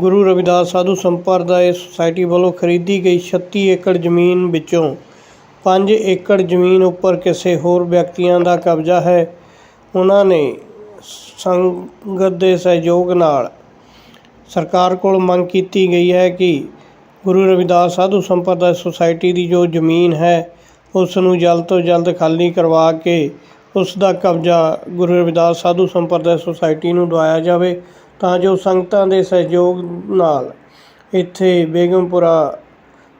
ਗੁਰੂ ਰਵਿਦਾਸ ਸਾਧੂ ਸੰਪਰਦਾਇ ਸੁਸਾਇਟੀ ਵੱਲੋਂ ਖਰੀਦੀ ਗਈ 36 ਏਕੜ ਜ਼ਮੀਨ ਵਿੱਚੋਂ 5 ਏਕੜ ਜ਼ਮੀਨ ਉੱਪਰ ਕਿਸੇ ਹੋਰ ਵਿਅਕਤੀਆਂ ਦਾ ਕਬਜ਼ਾ ਹੈ। ਉਹਨਾਂ ਨੇ ਸੰਗਤ ਦੇ ਸਹਿਯੋਗ ਨਾਲ ਸਰਕਾਰ ਕੋਲ ਮੰਗ ਕੀਤੀ ਗਈ ਹੈ ਕਿ ਗੁਰੂ ਰਵਿਦਾਸ ਸਾਧੂ ਸੰਪਰਦਾਇ ਸੁਸਾਇਟੀ ਦੀ ਜੋ ਜ਼ਮੀਨ ਹੈ ਉਸ ਨੂੰ ਜਲਦ ਤੋਂ ਜਲਦ ਖਾਲੀ ਕਰਵਾ ਕੇ ਉਸ ਦਾ ਕਬਜ਼ਾ ਗੁਰੂ ਰਵਿਦਾਸ ਸਾਧੂ ਸੰਪਰਦਾਇ ਸੁਸਾਇਟੀ ਨੂੰ ਦਵਾਇਆ ਜਾਵੇ। ਤਾਂ ਜੋ ਸੰਗਤਾਂ ਦੇ ਸਹਿਯੋਗ ਨਾਲ ਇੱਥੇ ਬੇਗਮਪੁਰਾ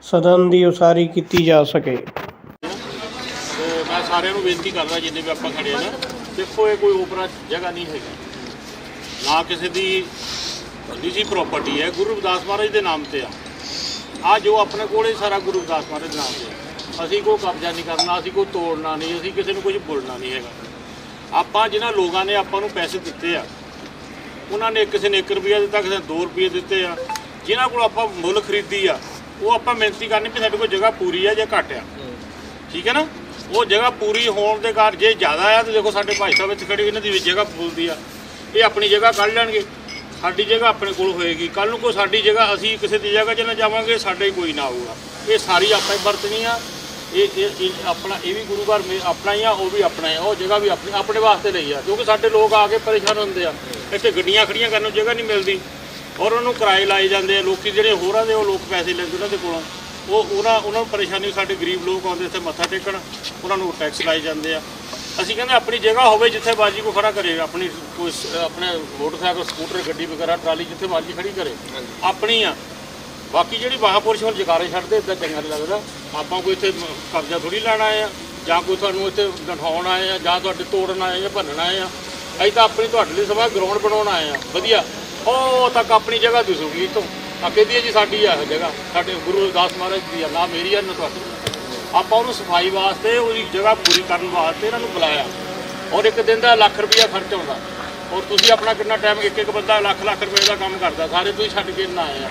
ਸਦਨ ਦੀ ਉਸਾਰੀ ਕੀਤੀ ਜਾ ਸਕੇ। ਤੇ ਮੈਂ ਸਾਰਿਆਂ ਨੂੰ ਬੇਨਤੀ ਕਰਦਾ, ਜਿੰਨੇ ਵੀ ਆਪਾਂ ਖੜੇ ਆ ਨਾ, ਦੇਖੋ ਇਹ ਕੋਈ ਓਪਰਾ ਜਗ੍ਹਾ ਨਹੀਂ ਹੈਗੀ। ਨਾ ਕਿਸੇ ਦੀ ਨਿੱਜੀ ਪ੍ਰਾਪਰਟੀ ਹੈ, ਗੁਰੂ ਰਵਿਦਾਸ ਮਹਾਰਾਜ ਦੇ ਨਾਮ ਤੇ ਆ। ਆ ਜੋ ਆਪਣੇ ਕੋਲ ਇਹ ਸਾਰਾ ਗੁਰੂ ਰਵਿਦਾਸ ਮਹਾਰਾਜ ਦੇ ਨਾਮ ਤੇ ਆ। ਅਸੀਂ ਕੋਈ ਕਬਜ਼ਾ ਨਹੀਂ ਕਰਨਾ, ਅਸੀਂ ਕੋਈ ਤੋੜਨਾ ਨਹੀਂ, ਅਸੀਂ ਕਿਸੇ ਨੂੰ ਕੁਝ ਬੋਲਣਾ ਨਹੀਂ ਹੈਗਾ। ਆਪਾਂ ਜਿਨ੍ਹਾਂ ਲੋਕਾਂ ਨੇ ਆਪਾਂ ਨੂੰ ਪੈਸੇ ਦਿੱਤੇ ਆ ਉਹਨਾਂ ਨੇ ਕਿਸੇ ਨੇ 1 ਰੁਪਿਆ ਦਿੱਤਾ, ਕਿਸੇ ਨੇ 2 ਰੁਪਏ ਦਿੱਤੇ ਆ। ਜਿਨ੍ਹਾਂ ਕੋਲ ਆਪਾਂ ਮੁੱਲ ਖਰੀਦੀ ਆ, ਉਹ ਆਪਾਂ ਮਿਹਨਤੀ ਕਰਨੀ ਵੀ ਸਾਡੇ ਕੋਲ ਜਗ੍ਹਾ ਪੂਰੀ ਆ ਜਾਂ ਘੱਟ ਆ। ਠੀਕ ਹੈ ਨਾ? ਉਹ ਜਗ੍ਹਾ ਪੂਰੀ ਹੋਣ ਦੇ ਕਾਰਨ ਜੇ ਜ਼ਿਆਦਾ ਆ, ਤਾਂ ਦੇਖੋ ਸਾਡੇ ਭਾਈ ਸਾਹਿਬ ਇੱਥੇ ਖੜੇ, ਇਹਨਾਂ ਦੀ ਵੀ ਜਗ੍ਹਾ ਫੁੱਲਦੀ ਆ। ਇਹ ਆਪਣੀ ਜਗ੍ਹਾ ਕੱਢ ਲੈਣਗੇ। ਸਾਡੀ ਜਗ੍ਹਾ ਆਪਣੇ ਕੋਲ ਹੋਏਗੀ। ਕੱਲ ਨੂੰ ਕੋਈ ਸਾਡੀ ਜਗ੍ਹਾ, ਅਸੀਂ ਕਿਸੇ ਦੀ ਜਗ੍ਹਾ 'ਚ ਨਾ ਜਾਵਾਂਗੇ, ਸਾਡੇ ਕੋਈ ਨਾ ਆਊਗਾ। ਇਹ ਸਾਰੀ ਆਪਾਂ ਹੀ ਵਰਤਣੀ ਆ। ਇਹ ਇਹ ਇਹ ਆਪਣਾ, ਇਹ ਵੀ ਗੁਰੂ ਘਰ ਮੇ ਆਪਣਾ ਹੀ ਆ, ਉਹ ਵੀ ਆਪਣਾ ਹੀ ਆ। ਉਹ ਜਗ੍ਹਾ ਵੀ ਆਪਣੀ, ਆਪਣੇ ਵਾਸਤੇ ਲਈ ਆ। ਕਿਉਂਕਿ ਸਾਡੇ ਲੋਕ ਆ ਕੇ ਪਰੇਸ਼ਾਨ ਹੁੰਦੇ ਆ। ਇੱਥੇ ਗੱਡੀਆਂ ਖੜੀਆਂ ਕਰਨ ਨੂੰ ਜਗ੍ਹਾ ਨਹੀਂ ਮਿਲਦੀ। ਔਰ ਉਹਨੂੰ ਕਿਰਾਏ ਲਾਏ ਜਾਂਦੇ ਆ। ਲੋਕੀ ਜਿਹੜੇ ਹੋਰਾਂ ਦੇ ਉਹ ਲੋਕ ਪੈਸੇ ਲੈਂਦੇ ਉਹਨਾਂ ਦੇ ਕੋਲੋਂ। ਉਹ ਉਹਨਾਂ ਉਹਨਾਂ ਨੂੰ ਪਰੇਸ਼ਾਨੀ ਸਾਡੇ ਗਰੀਬ ਲੋਕ ਆਉਂਦੇ ਇੱਥੇ ਮੱਥਾ ਟੇਕਣ ਉਹਨਾਂ ਨੂੰ ਟੈਕਸ ਲਾਏ ਜਾਂਦੇ ਆ। ਅਸੀਂ ਕਹਿੰਦੇ ਆਪਣੀ ਜਗ੍ਹਾ ਹੋਵੇ ਜਿੱਥੇ ਬਾਜੀ ਕੋ ਖੜਾ ਕਰੇ ਆਪਣੀ ਕੋਈ ਆਪਣੇ ਮੋਟਰਸਾਈਕਲ ਸਕੂਟਰ ਗੱਡੀ ਵਗੈਰਾ ਟਰਾਲੀ ਜਿੱਥੇ ਮਰਜ਼ੀ ਖੜੀ ਕਰੇ। ਆਪਣੀ ਆ। ਬਾਕੀ ਜਿਹੜੀ ਮਹਾਪੁਰਸ਼ ਹੁਣ ਜਕਾਰੇ ਛੱਡਦੇ ਇਦਾਂ ਚੰਗਾ ਨਹੀਂ ਲੱਗਦਾ। ਆਪਾਂ ਕੋਈ ਇੱਥੇ ਕਬਜ਼ਾ ਥੋੜੀ ਲੈਣ ਆਏ ਆ ਜਾਂ ਕੋਈ ਤੁਹਾਨੂੰ ਇੱਥੇ ਦਿਖਾਉਣ ਆਏ ਆ ਜਾਂ ਤੁਹਾਡੇ ਤੋੜਨ ਆਏ ਆ ਜਾਂ ਭੰਨਣ ਆਏ ਆ। ਅਸੀਂ ਤਾਂ ਆਪਣੀ ਤੁਹਾਡੇ ਲਈ ਸਭਾ ਗਰਾਊਂਡ ਬਣਾਉਣ ਆਏ ਆ ਵਧੀਆ। ਉਹ ਤੱਕ ਆਪਣੀ ਜਗ੍ਹਾ ਦਿਸੂਗੀ ਇੱਥੋਂ ਆ ਕਹਿੰਦੀ ਹੈ ਜੀ ਸਾਡੀ ਆ ਇਹ ਜਗ੍ਹਾ। ਸਾਡੇ ਗੁਰੂ ਰਵਿਦਾਸ ਮਹਾਰਾਜ ਦੀ ਆ, ਨਾ ਮੇਰੀ ਆ, ਨਾ ਤੁਹਾਡੀ। ਆਪਾਂ ਉਹਨੂੰ ਸਫ਼ਾਈ ਵਾਸਤੇ, ਉਹਦੀ ਜਗ੍ਹਾ ਪੂਰੀ ਕਰਨ ਵਾਸਤੇ ਇਹਨਾਂ ਨੂੰ ਬੁਲਾਇਆ। ਔਰ ਇੱਕ ਦਿਨ ਦਾ ਲੱਖ ਰੁਪਈਆ ਖਰਚ ਆਉਂਦਾ। ਔਰ ਤੁਸੀਂ ਆਪਣਾ ਕਿੰਨਾ ਟਾਈਮ ਇੱਕ ਇੱਕ ਬੰਦਾ ਲੱਖ ਲੱਖ ਰੁਪਏ ਦਾ ਕੰਮ ਕਰਦਾ। ਸਾਰੇ ਤੁਸੀਂ ਛੱਡ ਕੇ ਨਾ ਆਏ ਆ।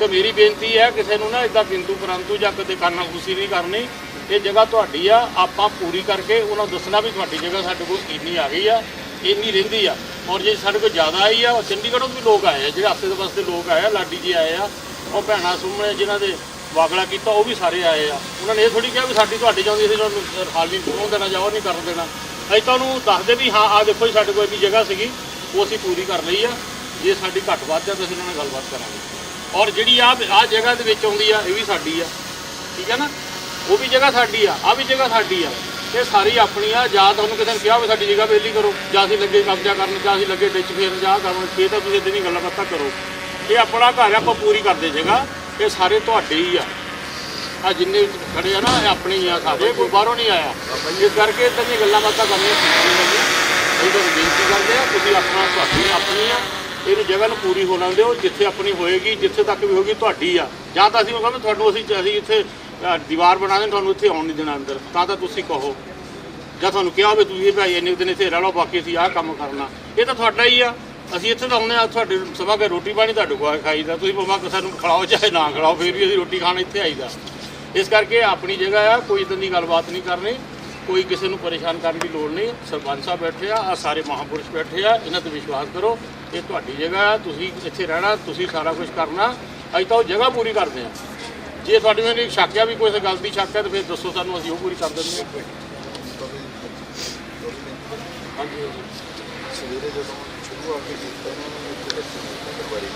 ਤੇ ਮੇਰੀ ਬੇਨਤੀ ਹੈ, ਕਿਸੇ ਨੂੰ ਨਾ ਇਦਾਂ ਕਿੰਤੂ ਪਰੰਤੂ ਜਾਂ ਕਦੇ ਕਰਨਾ ਖੁਸ਼ੀ ਨਹੀਂ ਕਰਨੀ। ਇਹ ਜਗ੍ਹਾ ਤੁਹਾਡੀ ਆ, ਆਪਾਂ ਪੂਰੀ ਕਰਕੇ ਉਹਨਾਂ ਨੂੰ ਦੱਸਣਾ ਵੀ ਤੁਹਾਡੀ ਜਗ੍ਹਾ ਸਾਡੇ ਕੋਲ ਇੰਨੀ ਆ ਗਈ ਆ। ਇੰਨੀ ਰਹਿੰਦੀ ਆ। ਔਰ ਜੇ ਸਾਡੇ ਕੋਲ ਜ਼ਿਆਦਾ ਆਈ ਆ, ਉਹ ਚੰਡੀਗੜ੍ਹੋਂ ਵੀ ਲੋਕ ਆਏ ਆ, ਜਿਹੜੇ ਆਸੇ ਦੇ ਪਾਸੇ ਲੋਕ ਆਏ ਆ, ਲਾਡੀ ਜੀ ਆਏ ਆ, ਉਹ ਭੈਣਾ ਸੁਮਣੇ ਜਿਨ੍ਹਾਂ ਦੇ ਵਾਗੜਾ ਕੀਤਾ, ਉਹ ਵੀ ਸਾਰੇ ਆਏ ਆ। ਉਹਨਾਂ ਨੇ ਇਹ ਥੋੜੀ ਕਿਹਾ ਵੀ ਸਾਡੀ ਤੁਹਾਡੀ ਚਾਹੁੰਦੀ ਸੀ ਤੁਹਾਨੂੰ ਹਾਲ ਨਹੀਂ ਪਹੁੰਚ ਦੇਣਾ ਜਾਂ ਉਹ ਨਹੀਂ ਕਰਨ ਦੇਣਾ। ਅਸੀਂ ਤੁਹਾਨੂੰ ਦੱਸਦੇ ਵੀ, ਹਾਂ ਆ ਦੇਖੋ ਜੀ, ਸਾਡੇ ਕੋਲ ਇੰਨੀ ਜਗ੍ਹਾ ਸੀਗੀ, ਉਹ ਅਸੀਂ ਪੂਰੀ ਕਰ ਲਈ ਆ। ਜੇ ਸਾਡੀ ਘੱਟ ਵੱਧ ਆ ਤਾਂ ਅਸੀਂ ਉਹਨਾਂ ਨਾਲ ਗੱਲਬਾਤ ਕਰਾਂਗੇ। ਔਰ ਜਿਹੜੀ ਆ ਆ ਜਗ੍ਹਾ ਦੇ ਵਿੱਚ ਆਉਂਦੀ ਆ, ਇਹ ਵੀ ਸਾਡੀ ਆ। ਠੀਕ ਹੈ ਨਾ? ਉਹ ਵੀ ਜਗ੍ਹਾ ਸਾਡੀ ਆ ਆ ਵੀ ਜਗ੍ਹਾ ਸਾਡੀ ਆ। ਇਹ ਸਾਰੀ ਆਪਣੀ ਆ ਜਾਂ ਤੁਹਾਨੂੰ ਕਿਸੇ ਨੇ ਕਿਹਾ ਵੀ ਸਾਡੀ ਜਗ੍ਹਾ ਵੇਲੀ ਕਰੋ, ਜਾਂ ਅਸੀਂ ਲੱਗੇ ਕਬਜ਼ਾ ਕਰਨ, ਜਾਂ ਅਸੀਂ ਲੱਗੇ ਵਿੱਚ ਫੇਰ ਜਾਂ ਕਰਨ ਫੇਰ ਤਾਂ ਤੁਸੀਂ ਇਦਾਂ ਦੀ ਗੱਲਾਂ ਬਾਤਾਂ ਕਰੋ। ਇਹ ਆਪਣਾ ਘਰ ਆ, ਆਪਾਂ ਪੂਰੀ ਕਰਦੇ ਜਗ੍ਹਾ, ਇਹ ਸਾਰੇ ਤੁਹਾਡੇ ਹੀ ਆ। ਆ ਜਿੰਨੇ ਖੜੇ ਆ ਨਾ, ਇਹ ਆਪਣੇ ਹੀ ਆ ਸਾਡੇ ਕੋਈ ਬਾਹਰੋਂ ਨਹੀਂ ਆਇਆ। ਇਸ ਕਰਕੇ ਇਦਾਂ ਦੀਆਂ ਗੱਲਾਂ ਬਾਤਾਂ ਕਰਨੀਆਂ ਠੀਕ ਨਹੀਂ ਅਸੀਂ ਤੁਹਾਨੂੰ ਬੇਨਤੀ ਕਰਦੇ ਆ ਤੁਸੀਂ ਆਪਣਾ ਤੁਹਾਡੀ ਆਪਣੀ ਆ। ਇਹਨੂੰ ਜਗ੍ਹਾ ਨੂੰ ਪੂਰੀ ਹੋਣ ਦਿਓ, ਜਿੱਥੇ ਆਪਣੀ ਹੋਏਗੀ, ਜਿੱਥੇ ਤੱਕ ਵੀ ਹੋਏਗੀ, ਤੁਹਾਡੀ ਆ। ਜਾਂ ਤਾਂ ਅਸੀਂ ਉਹ ਕਹਿੰਦੇ ਤੁਹਾਨੂੰ ਅਸੀਂ ਅਸੀਂ ਇੱਥੇ ਦੀਵਾਰ ਬਣਾ ਦੇ ਤੁਹਾਨੂੰ ਇੱਥੇ ਆਉਣ ਨਹੀਂ ਦੇਣਾ ਅੰਦਰ। ਤਾਂ ਤਾਂ ਤੁਸੀਂ ਕਹੋ। ਜਾਂ ਤੁਹਾਨੂੰ ਕਿਹਾ ਹੋਵੇ ਤੁਸੀਂ ਭਾਈ ਇੰਨੇ ਕੁ ਦਿਨ ਇੱਥੇ ਰਹਿ ਲਓ, ਬਾਕੀ ਅਸੀਂ ਆਹ ਕੰਮ ਕਰਨਾ। ਇਹ ਤਾਂ ਤੁਹਾਡਾ ਹੀ ਆ। ਅਸੀਂ ਇੱਥੇ ਤਾਂ ਆਉਂਦੇ ਆ ਤੁਹਾਡੇ ਸਭਾ ਕੇ ਰੋਟੀ ਪਾਣੀ ਤੁਹਾਡੇ ਕੋਲ ਖਾਈਦਾ। ਤੁਸੀਂ ਭਾਵੇਂ ਨੂੰ ਖਿਲਾਓ ਚਾਹੇ ਨਾ ਖਿਲਾਓ, ਫਿਰ ਵੀ ਅਸੀਂ ਰੋਟੀ ਖਾਣ ਇੱਥੇ ਆਈਦਾ। ਇਸ ਕਰਕੇ ਆਪਣੀ ਜਗ੍ਹਾ ਆ, ਕੋਈ ਇਦਾਂ ਦੀ ਗੱਲਬਾਤ ਨਹੀਂ ਕਰਨੀ। ਕੋਈ ਕਿਸੇ ਨੂੰ ਪਰੇਸ਼ਾਨ ਕਰਨ ਦੀ ਲੋੜ ਨਹੀਂ। ਸਰਪੰਚ ਸਾਹਿਬ ਬੈਠੇ ਆ ਆ ਸਾਰੇ ਮਹਾਪੁਰਸ਼ ਬੈਠੇ ਆ। ਇਹਨਾਂ ਤੇ ਵਿਸ਼ਵਾਸ ਕਰੋ, ਇਹ ਤੁਹਾਡੀ ਜਗ੍ਹਾ ਆ। ਤੁਸੀਂ ਇੱਥੇ ਰਹਿਣਾ, ਤੁਸੀਂ ਸਾਰਾ ਕੁਝ ਕਰਨਾ। ਅਸੀਂ ਤਾਂ ਉਹ ਜਗ੍ਹਾ ਪੂਰੀ ਕਰਦੇ ਆ ਜੇ ਤੁਹਾਡੀ ਮੈਨੂੰ ਸ਼ੱਕ ਆ ਵੀ ਕੋਈ ਗੱਲ ਦੀ ਸ਼ੱਕ ਹੈ ਤਾਂ ਫਿਰ ਦੱਸੋ ਸਾਨੂੰ ਅਸੀਂ ਉਹ ਪੂਰੀ ਕਰ ਦਿੰਦੇ ਹਾਂ। ਹਾਂਜੀ। ਸਵੇਰੇ ਜਦੋਂ ਸ਼ੁਰੂ ਆ ਕੇ ਕੀਤਾ ਨਾ ਇੱਥੇ ਦੱਸਣਾ ਪਟਵਾਰੀ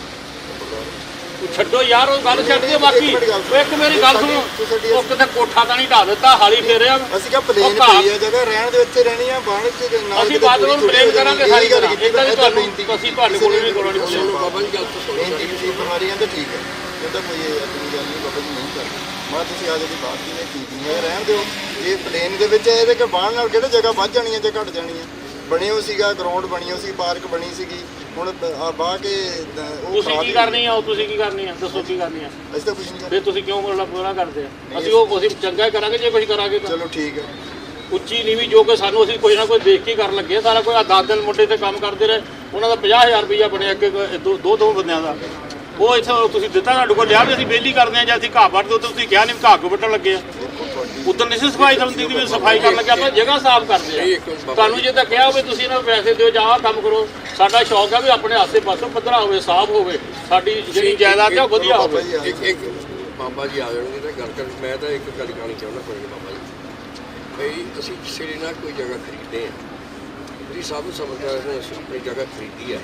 ਤੂੰ ਛੱਡੋ ਯਾਰ ਉਹ ਗੱਲ ਛੱਡ ਦਿਓ ਬਾਕੀ। ਇੱਕ ਮੇਰੀ ਗੱਲ ਸੁਣੋ। ਤੂੰ ਉਹ ਕਿਤੇ ਕੋਠਾ ਤਾਂ ਨਹੀਂ ਢਾ ਦਿੱਤਾ ਹਾਲੀ ਫੇਰਿਆ ਅਸੀਂ ਕਿਹਾ ਪਲੇਨ ਪਈ ਆ ਜਗ੍ਹਾ ਰਹਿਣ ਦੇ ਉੱਤੇ ਰਹਿਣੀ ਆ ਬਾਹਰ ਤੇ ਨਾਲ ਅਸੀਂ ਬਾਅਦ ਵਿੱਚ ਥੋੜ੍ਹੀ ਬਲੇਮ ਕਰਾਂਗੇ। ਸਾਰੀ ਗੱਲ। ਇਦਾਂ ਏਦਾਂ ਤੁਹਾਨੂੰ ਅਸੀਂ ਤੁਹਾਡੇ ਕੋਲ ਵੀ ਕੋਲੋਂ ਨਹੀਂ ਬੋਲੇ ਬਾਬਾ ਜੀ ਗੱਲ ਸੁਣੋ। ਪਟਵਾਰੀ ਕਹਿੰਦੇ ਠੀਕ ਹੈ ਕਹਿੰਦਾ ਕੋਈ ਇਹ ਆਪਣੀ ਗੱਲ ਨਹੀਂ ਬਾਬਾ ਜੀ ਨਹੀਂ ਕਰਦੇ। ਮੈਂ ਤੁਸੀਂ ਆ ਜਿਹੜੀ ਬਾਤ ਦੀ ਠੀਕ ਨਹੀਂ ਹੈ ਰਹਿਣ ਦਿਓ। ਇਹ ਪਲੇਨ ਦੇ ਵਿੱਚ ਇਹਦੇ ਕਿ ਬਾਹਰ ਨਾਲ ਕਿਹੜੇ ਜਗ੍ਹਾ ਵੱਧ ਜਾਣੀ ਹੈ ਜਾਂ ਘਟ ਜਾਣੀ ਹੈ ਬਣੀ ਹੋ ਸੀਗਾ ਗਰਾਊਂਡ ਬਣੀ ਹੋ ਸੀ ਪਾਰਕ ਬਣੀ ਸੀਗੀ। ਹੁਣ ਆ ਬਾਹ ਕੇ ਉਹ ਤੁਸੀਂ ਕੀ ਹੀ- ਕਰਨੀ ਆ ਉਹ ਤੁਸੀਂ ਕੀ ਕਰਨੀ ਆ? ਦੱਸੋ ਕੀ ਕਰਨੀ ਆ? ਅਸੀਂ ਤਾਂ ਕੁਝ ਨਹੀਂ ਕਰਦੇ ਫਿਰ ਤੁਸੀਂ ਕਿਉਂ ਬੋਲਣਾ ਪੂਰਾ ਕਰਦੇ ਆ? ਅਸੀਂ ਉਹ ਅਸੀਂ ਚੰਗਾ ਹੀ ਕਰਾਂਗੇ ਜੇ ਕੁਝ ਕਰਾਂਗੇ ਤਾਂ। ਚਲੋ ਠੀਕ ਹੈ ਉੱਚੀ ਨੀਵੀਂ ਜੋ ਕਿ ਸਾਨੂੰ ਅਸੀਂ ਕੋਈ ਨਾ ਕੋਈ ਦੇਖ ਕੇ ਹੀ ਕਰਨ ਲੱਗੇ ਸਾਰਾ ਕੋਈ ਆ 10 ਦਿਨ ਮੁੰਡੇ ਤੇ ਕੰਮ ਕਰਦੇ ਰਹੇ। ਉਹਨਾਂ ਦਾ 50000 ਰੁਪਈਆ ਬਣਿਆ ਦੋ ਦੋ ਦੋ ਬੰਦਿਆਂ ਦਾ। ਉਹ ਇੱਥੇ ਤੁਸੀਂ ਦਿੱਤਾ ਸਾਡੇ ਕੋਲ ਲਿਆ ਵੀ ਅਸੀਂ ਬੇਲੀ ਕਰਦੇ ਆ ਜਾਂ ਅਸੀਂ ਘਾਹ ਵੱਢ ਦੋ ਤੁਸੀਂ ਕਿਹਾ ਨਹੀਂ ਘਾਹ ਕੋ ਵੱਢਣ ਲੱਗੇ ਆ। ਤੁਹਾਡੀ ਉਦੋਂ ਨਹੀਂ ਸਫ਼ਾਈ ਹੁੰਦੀ ਕਿ ਵੀ ਸਫ਼ਾਈ ਕਰਨ ਲੱਗੇ ਆਪਾਂ ਜਗ੍ਹਾ ਸਾਫ਼ ਕਰਦੇ ਆ ਤੁਹਾਨੂੰ ਜੇ ਤਾਂ ਕਿਹਾ ਹੋਵੇ ਤੁਸੀਂ ਇਹਨਾਂ ਨੂੰ ਪੈਸੇ ਦਿਓ ਜਾਂ ਆਹ ਕੰਮ ਕਰੋ ਸਾਡਾ ਸ਼ੌਕ ਹੈ ਵੀ ਆਪਣੇ ਆਸੇ ਪਾਸੋਂ ਪੱਧਰਾ ਹੋਵੇ ਸਾਫ਼ ਹੋਵੇ ਸਾਡੀ ਜਿਹੜੀ ਜਾਇਦਾਦ ਹੈ ਉਹ ਵਧੀਆ ਹੋਵੇ। ਇੱਕ ਇੱਕ ਬਾਬਾ ਜੀ ਆ ਜਾਣਗੇ ਤਾਂ ਗੱਲ ਕਰ ਮੈਂ ਤਾਂ ਇੱਕ ਗੱਲ ਕਹਾਣੀ ਚਾਹੁੰਦਾ ਕੋਈ ਬਾਬਾ ਜੀ। ਬਈ ਅਸੀਂ ਕਿਸੇ ਨੇ ਨਾ ਕੋਈ ਜਗ੍ਹਾ ਖਰੀਦਦੇ ਆ। ਤੁਸੀਂ ਸਭ ਸਮਝਦਾ ਹੈ ਅਸੀਂ ਆਪਣੀ ਜਗ੍ਹਾ ਖਰੀਦੀ ਹੈ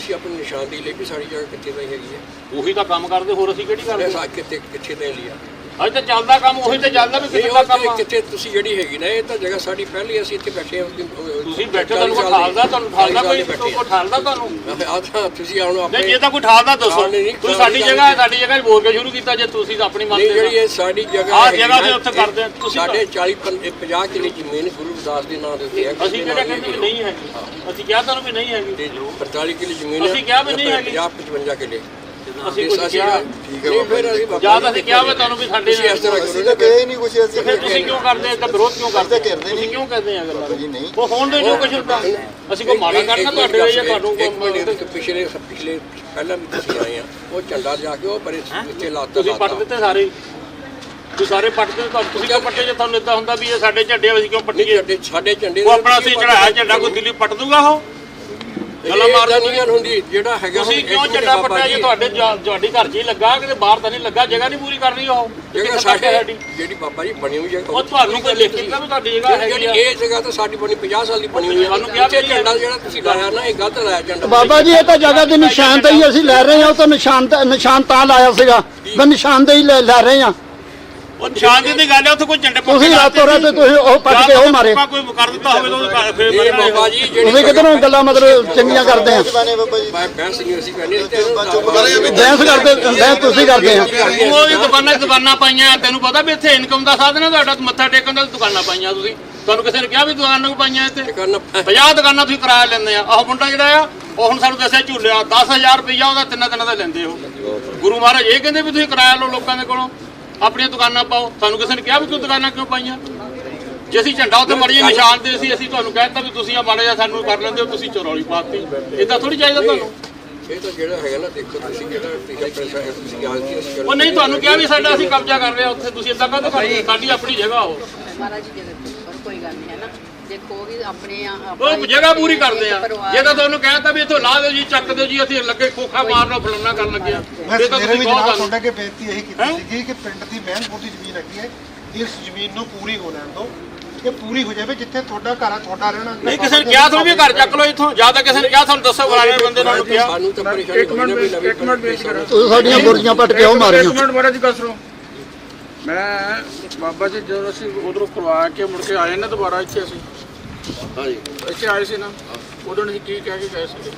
ਅਸੀਂ ਆਪਣੀ ਨਿਸ਼ਾਨਦੇਹੀ ਲਈ ਵੀ ਸਾਡੀ ਜਗ੍ਹਾ ਕਿੱਥੇ ਤਾਂ ਹੈਗੀ ਹੈ। ਉਹੀ ਤਾਂ ਕੰਮ ਕਰਦੇ ਹੋਰ ਅਸੀਂ ਕਿਹੜੀ ਕਰਦੇ? ਸਾ ਕਿੱਥੇ ਕਿੱਥੇ ਤਾਂ ਲਿਆ ਅੱਜ ਤਾਂ ਚੱਲਦਾ ਕੰਮ ਉਹੀ ਤਾਂ ਚੱਲਦਾ ਵੀ ਉਹ ਕੰਮ ਆ। ਕਿੱਥੇ ਤੁਸੀਂ ਜਿਹੜੀ ਹੈਗੀ ਨਾ ਇਹ ਤਾਂ ਜਗ੍ਹਾ ਸਾਡੀ ਪਹਿਲੀ ਅਸੀਂ ਇੱਥੇ ਬੈਠੇ ਹਾਂ ਤੁਸੀਂ ਬੈਠੇ ਤੁਹਾਨੂੰ ਕੋਈ ਠਾਲਦਾ ਤੁਹਾਨੂੰ ਠਾਲਦਾ ਕੋਈ ਕੋਈ ਠਾਲਦਾ ਤੁਹਾਨੂੰ? ਆ ਤਾਂ ਤੁਸੀਂ ਆਉਣ ਨਹੀਂ ਆਪਣੇ ਜੇ ਤਾਂ ਕੋਈ ਠਾਲਦਾ ਦੱਸੋ। ਨਹੀਂ, ਨਹੀਂ, ਤੁਸੀਂ ਸਾਡੀ ਜਗ੍ਹਾ ਹੈ ਸਾਡੀ ਜਗ੍ਹਾ 'ਚ ਬੋਲ ਕੇ ਸ਼ੁਰੂ ਕੀਤਾ ਜੇ ਤੁਸੀਂ ਤਾਂ ਆਪਣੀ ਨਹੀਂ ਜਿਹੜੀ ਇਹ ਸਾਡੀ ਜਗ੍ਹਾ ਆਹ ਹੈਗੀ ਜਗ੍ਹਾ ਨਾ, ਤੇ ਉੱਥੇ ਆ, ਤੁਸੀਂ ਸਾਡੇ 40 50 ਕਿੱਲੇ ਜ਼ਮੀਨ ਗੁਰੂ ਰਵਿਦਾਸ ਦੇ ਨਾਂ ਦੇ ਉੱਤੇ ਹੈ ਅਸੀਂ ਕਿਹੜਾ ਕਹਿੰਦੇ ਵੀ ਨਹੀਂ ਹੈਗੀ? ਅਸੀਂ ਕਿਹਾ ਤੁਹਾਨੂੰ ਵੀ ਨਹੀਂ ਹੈਗੀ। ਤੇ 45 ਕਿੱਲੇ ਜ਼ਮੀਨ ਅਸੀਂ ਕਿਹਾ ਵੀ ਨਹੀਂ ਹੈਗੀ। 50 55 ਕਿੱਲੇ। ਅਸੀਂ ਕੁਝ ਕਿਹਾ। ਠੀਕ ਹੈ ਫਿਰ ਅਸੀਂ ਬਾਬਾ ਜਾਂ ਤਾਂ ਅਸੀਂ ਕਿਹਾ ਵਾ ਤੁਹਾਨੂੰ ਵੀ ਸਾਡੇ ਤੁਸੀਂ ਇਸ ਤਰ੍ਹਾਂ ਅਸੀਂ ਕਰੋ ਤਾਂ ਕਹੇ ਹੀ ਨਹੀਂ ਕੁਛ ਅਸੀਂ ਫਿਰ ਤੁਸੀਂ ਕਿਉਂ ਕਰਦੇ ਇਹਦਾ ਵਿਰੋਧ ਕਿਉਂ ਕਰਦੇ ਕਰਦੇ ਤੁਸੀਂ ਨਹੀਂ। ਕਿਉਂ ਕਰਦੇ ਆ ਗੱਲਾਂ ਜੀ ਨਹੀਂ। ਉਹ ਹੋਣ ਦੇ ਜੋ ਕੁਝ ਹੁੰਦਾ। ਅਸੀਂ ਕੋਈ ਮਾੜਾ ਕਰਨਾ ਤੁਹਾਡੇ ਲਈ ਜਾਂ ਤੁਹਾਨੂੰ ਇੱਕ ਮਿੰਟ ਕੋਈ ਇੱਕ ਪਿਛਲੇ ਪਿਛਲੇ ਪਹਿਲਾਂ ਵੀ ਤੁਸੀਂ ਆਏ ਆ। ਉਹ ਝੰਡਾ ਜਾ ਕੇ ਉਹ ਪਰੇ ਇੱਥੇ ਲਾਤਾ ਤੁਸੀਂ ਪੱਟ ਦਿੱਤੇ ਸਾਰੇ। ਤੁਸੀਂ ਸਾਰੇ ਪੱਟ ਦਿੱਤੇ ਤੁਹਾਨੂੰ ਤੁਸੀਂ ਕਿਉਂ ਪੱਟੇ? ਜੇ ਤੁਹਾਨੂੰ ਇਦਾਂ ਹੁੰਦਾ ਵੀ ਇਹ ਸਾਡੇ ਝੰਡੇ ਅਸੀਂ ਕਿਉਂ ਪੱਟੀਏ? ਸਾਡੇ ਸਾਡੇ ਝੰਡੇ ਉਹ ਆਪਣਾ ਅਸੀਂ ਚੜਾਇਆ ਝੰਡਾ ਕੋਈ ਦਿੱਲੀ ਪੱਟ ਦੂਗਾ ਉਹ? ਗੱਲਾਂ ਮਾਰ ਨਹੀਂ ਗੱਲ ਹੁੰਦੀ ਜਿਹੜਾ ਹੈਗਾ ਤੁਸੀਂ ਕਿਉਂ ਬਾਬਾ ਪੱਟਿਆ ਜੇ ਤੁਹਾਡੇ ਤੁਹਾਡੀ ਘਰ 'ਚ ਹੀ ਲੱਗਾ ਕਿਤੇ ਬਾਹਰ ਤਾਂ ਨਹੀਂ ਲੱਗਾ ਜਗ੍ਹਾ ਨਹੀਂ ਪੂਰੀ ਕਰਨੀ ਉਹ। ਜਗ੍ਹਾ ਸਾਡੇ ਜਿਹੜੀ ਬਾਬਾ ਜੀ ਬਣੀ ਹੋਈ ਹੈ ਉਹ ਤੁਹਾਨੂੰ ਕੋਈ ਲਿਖ ਕੇ ਦਿੱਤਾ ਵੀ ਤੁਹਾਡੀ ਜਗ੍ਹਾ ਹੈਗੀ ਜਿਹੜੀ ਆ? ਇਹ ਜਗ੍ਹਾ ਤਾਂ ਸਾਡੀ ਬਣੀ 50 ਸਾਲ ਦੀ ਬਣੀ ਹੋਈ ਹੈ। ਤੁਹਾਨੂੰ ਕਿਹਾ ਵੀ ਇੱਥੇ ਝੰਡਾ ਜਿਹੜਾ ਤੁਸੀਂ ਲਾਇਆ ਨਾ ਇਹ ਗਲਤ ਲਾਇਆ ਝੰਡਾ। ਬਾਬਾ ਜੀ ਇਹ ਤਾਂ ਜਗ੍ਹਾ ਦੀ ਨਿਸ਼ਾਨਦੇਹੀ ਅਸੀਂ ਲੈ ਰਹੇ ਹਾਂ ਉਹ ਤਾਂ ਨਿਸ਼ਾਨ ਤਾਂ- ਨਿਸ਼ਾਨ ਤਾਂ ਲਾਇਆ ਸੀਗਾ। ਮੈਂ ਨਿਸ਼ਾਨਦੇਹੀ ਲੈ ਲੈ ਰਹੇ ਹਾਂ। ਉਹ ਦੀ ਗੱਲ ਹੈ ਉੱਥੇ ਕੋਈ ਝੰਡੇ ਪੱਟੇ ਤੁਸੀਂ ਰਾਤੋਂ ਰਾਤ ਤੁਸੀਂ ਉਹ ਪੱਟ ਕੇ ਉਹ ਮਾਰੇ। ਕੋਈ ਕਰ ਦਿੱਤਾ ਹੋਵੇ ਤਾਂ ਉਹ ਕਰ- ਫਿਰ ਇਹ ਬਾਬਾ ਜੀ ਜਿਹੜੀ ਤੁਸੀਂ ਕਿਧਰੋਂ ਗੱਲਾਂ ਮਤਲਬ ਚੰਗੀਆਂ ਕਰਦੇ ਆ ਬਾਨੇ ਬਾਬਾ ਜੀ। ਮੈਂ ਬਹਿਸ ਨਹੀਂ ਅਸੀਂ ਕਹਿੰਦੇ ਤੇ ਚੁੱਪ ਕਰ ਬਹਿਸ ਕਰਦੇ ਬਹਿਸ ਤੁਸੀਂ ਕਰਦੇ ਆ ਉਹ ਵੀ ਦੁਕਾਨਾਂ ਦੁਕਾਨਾਂ ਪਾਈਆਂ ਤੈਨੂੰ ਪਤਾ ਵੀ ਇੱਥੇ ਇਨਕਮ ਦਾ ਸਾਧਨ ਹੈ ਤੁਹਾਡਾ ਮੱਥਾ ਟੇਕਣ ਦਾ ਦੁਕਾਨਾਂ ਪਾਈਆਂ ਤੁਸੀਂ। ਤੁਹਾਨੂੰ ਕਿਸੇ ਨੇ ਕਿਹਾ ਵੀ ਦੁਕਾਨਾਂ ਨੂੰ ਪਾਈਆਂ ਇੱਥੇ? ਕਰਨਾ 50 ਦੁਕਾਨਾਂ ਤੁਸੀਂ ਕਿਰਾਇਆ ਲੈਂਦੇ ਆ। ਆਹ ਮੁੰਡਾ ਜਿਹੜਾ ਆ ਉਹ ਹੁਣ ਸਾਨੂੰ ਦੱਸਿਆ ਝੂਲਿਆ 10000 ਰੁਪਈਆ ਉਹਦਾ ਤਿੰਨਾਂ ਦਿਨਾਂ ਦਾ ਲੈਂਦੇ ਹੋ। ਗੁਰੂ ਮਹਾਰਾਜ ਇਹ ਕਹਿੰਦੇ ਵੀ ਤੁਸੀਂ ਕਿਰਾਇਆ ਲਓ ਲੋਕਾਂ ਦੇ ਕੋਲੋਂ। ਆਪਣੀਆਂ ਦੁਕਾਨਾਂ ਪਾਓ। ਤੁਹਾਨੂੰ ਕਿਸੇ ਨੇ ਕਿਹਾ ਵੀ ਤੂੰ ਦੁਕਾਨਾਂ ਕਿਉਂ ਪਾਈਆਂ? ਜੇ ਅਸੀਂ ਝੰਡਾ ਉੱਤੇ ਮੜੀ ਨਿਸ਼ਾਨ ਤੇ ਸੀ ਅਸੀਂ ਤੁਹਾਨੂੰ ਕਹਿਤਾ ਵੀ ਤੁਸੀਂ ਆ ਮਾੜਾ ਜਿਹਾ ਸਾਨੂੰ ਕਰ ਲੈਂਦੇ ਹੋ ਤੁਸੀਂ ਚੋਰੌਲੀ ਪਾਤੀ ਇਦਾਂ ਥੋੜੀ ਚਾਹੀਦਾ ਤੁਹਾਨੂੰ? ਇਹ ਤਾਂ ਜਿਹੜਾ ਹੈਗਾ ਨਾ ਦੇਖੋ ਤੁਸੀਂ ਜਿਹੜਾ ਪੈਸਾ ਹੈ ਤੁਸੀਂ ਆ ਕੇ ਉਹ ਨਹੀਂ ਤੁਹਾਨੂੰ ਕਿਹਾ ਵੀ ਸਾਡਾ ਅਸੀਂ ਕਬਜ਼ਾ ਕਰ ਰਹੇ ਹਾਂ ਉੱਥੇ ਤੁਸੀਂ ਇਦਾਂ ਕਾਹਤੋਂ ਕਰਦੇ ਸਾਡੀ ਆਪਣੀ ਜਗ੍ਹਾ ਉਹ। ਮਹਾਰਾਜ ਜੀ ਦੇ ਦਿੱਤੇ ਪਰ ਕੋਈ ਗੱਲ ਨਹੀਂ ਹੈ ਨਾ ਆਪਣੇ ਉਹ ਜਗ੍ਹਾ ਪੂਰੀ ਕਰਦੇ ਆ। ਜੇ ਤਾਂ ਤੁਹਾਨੂੰ ਕਹਿਤਾ ਵੀ ਇੱਥੋਂ ਲਾ ਦਿਓ ਜੀ ਚੱਕ ਦਿਓ ਜੀ ਅਸੀਂ ਲੱਗੇ ਖੋਖਾ ਮਾਰਨਾ ਫਲਾਨਾ ਕਰਨ ਲੱਗੇ ਆ। ਮੈਂ ਇਹ ਤਾਂ ਸਵੇਰੇ ਵੀ ਤੁਸੀਂ ਬਹੁਤ ਜਨਾਬ ਗੱਲ ਤੁਹਾਡੇ ਅੱਗੇ ਬੇਨਤੀ ਇਹੀ ਕੀਤੀ ਹੈਂ? ਸੀਗੀ ਕਿ ਪਿੰਡ ਦੀ ਮਹਿਨਪੁਰ ਦੀ ਜ਼ਮੀਨ ਹੈਗੀ ਹੈ ਇਸ ਜ਼ਮੀਨ ਨੂੰ ਪੂਰੀ ਹੋ ਲੈਣ ਦਿਓ। ਇਹ ਪੂਰੀ ਹੋ ਜਾਵੇ ਜਿੱਥੇ ਤੁਹਾਡਾ ਘਰ ਆ ਤੁਹਾਡਾ ਰਹਿਣਾ ਨਹੀਂ ਕਿਸੇ ਨੇ ਕਿਹਾ ਤੁਹਾਨੂੰ ਵੀ ਘਰ ਚੱਕ ਲਓ ਇੱਥੋਂ। ਜਾਂ ਤਾਂ ਕਿਸੇ ਨੇ ਕਿਹਾ ਤੁਹਾਨੂੰ ਦੱਸੋ ਫਲਾਣੇ ਬੰਦੇ ਨਾਲ ਕਿਹਾ। ਸਾਨੂੰ ਤਾਂ ਪਰੇਸ਼ਾਨੀ ਇੱਕ ਮਿੰਟ ਇੱਕ ਮਿੰਟ ਵੇਟ ਕਰੋ। ਤੁਸੀਂ ਸਾਡੀਆਂ ਬੁਰਜੀਆਂ ਪੱਟ ਕੇ ਉਹ ਮਾਰੀਆਂ। ਮਿੰਟ ਮਹਾਰਾਜ ਜੀ ਗੱਲ ਸੁਣੋ। ਮੈਂ ਬਾਬਾ ਜੀ ਜਦੋਂ ਅਸੀਂ ਉਧਰੋਂ ਕਰਵਾ ਕੇ ਮੁੜ ਕੇ ਆਏ ਨਾ ਦੁਬਾਰਾ ਇੱਥੇ ਅਸੀਂ। ਹਾਂਜੀ। ਇੱਥੇ ਆਏ ਸੀ ਨਾ ਉਦੋਂ ਅਸੀਂ ਕੀ ਕਹਿ ਕੇ ਗਏ ਸੀ?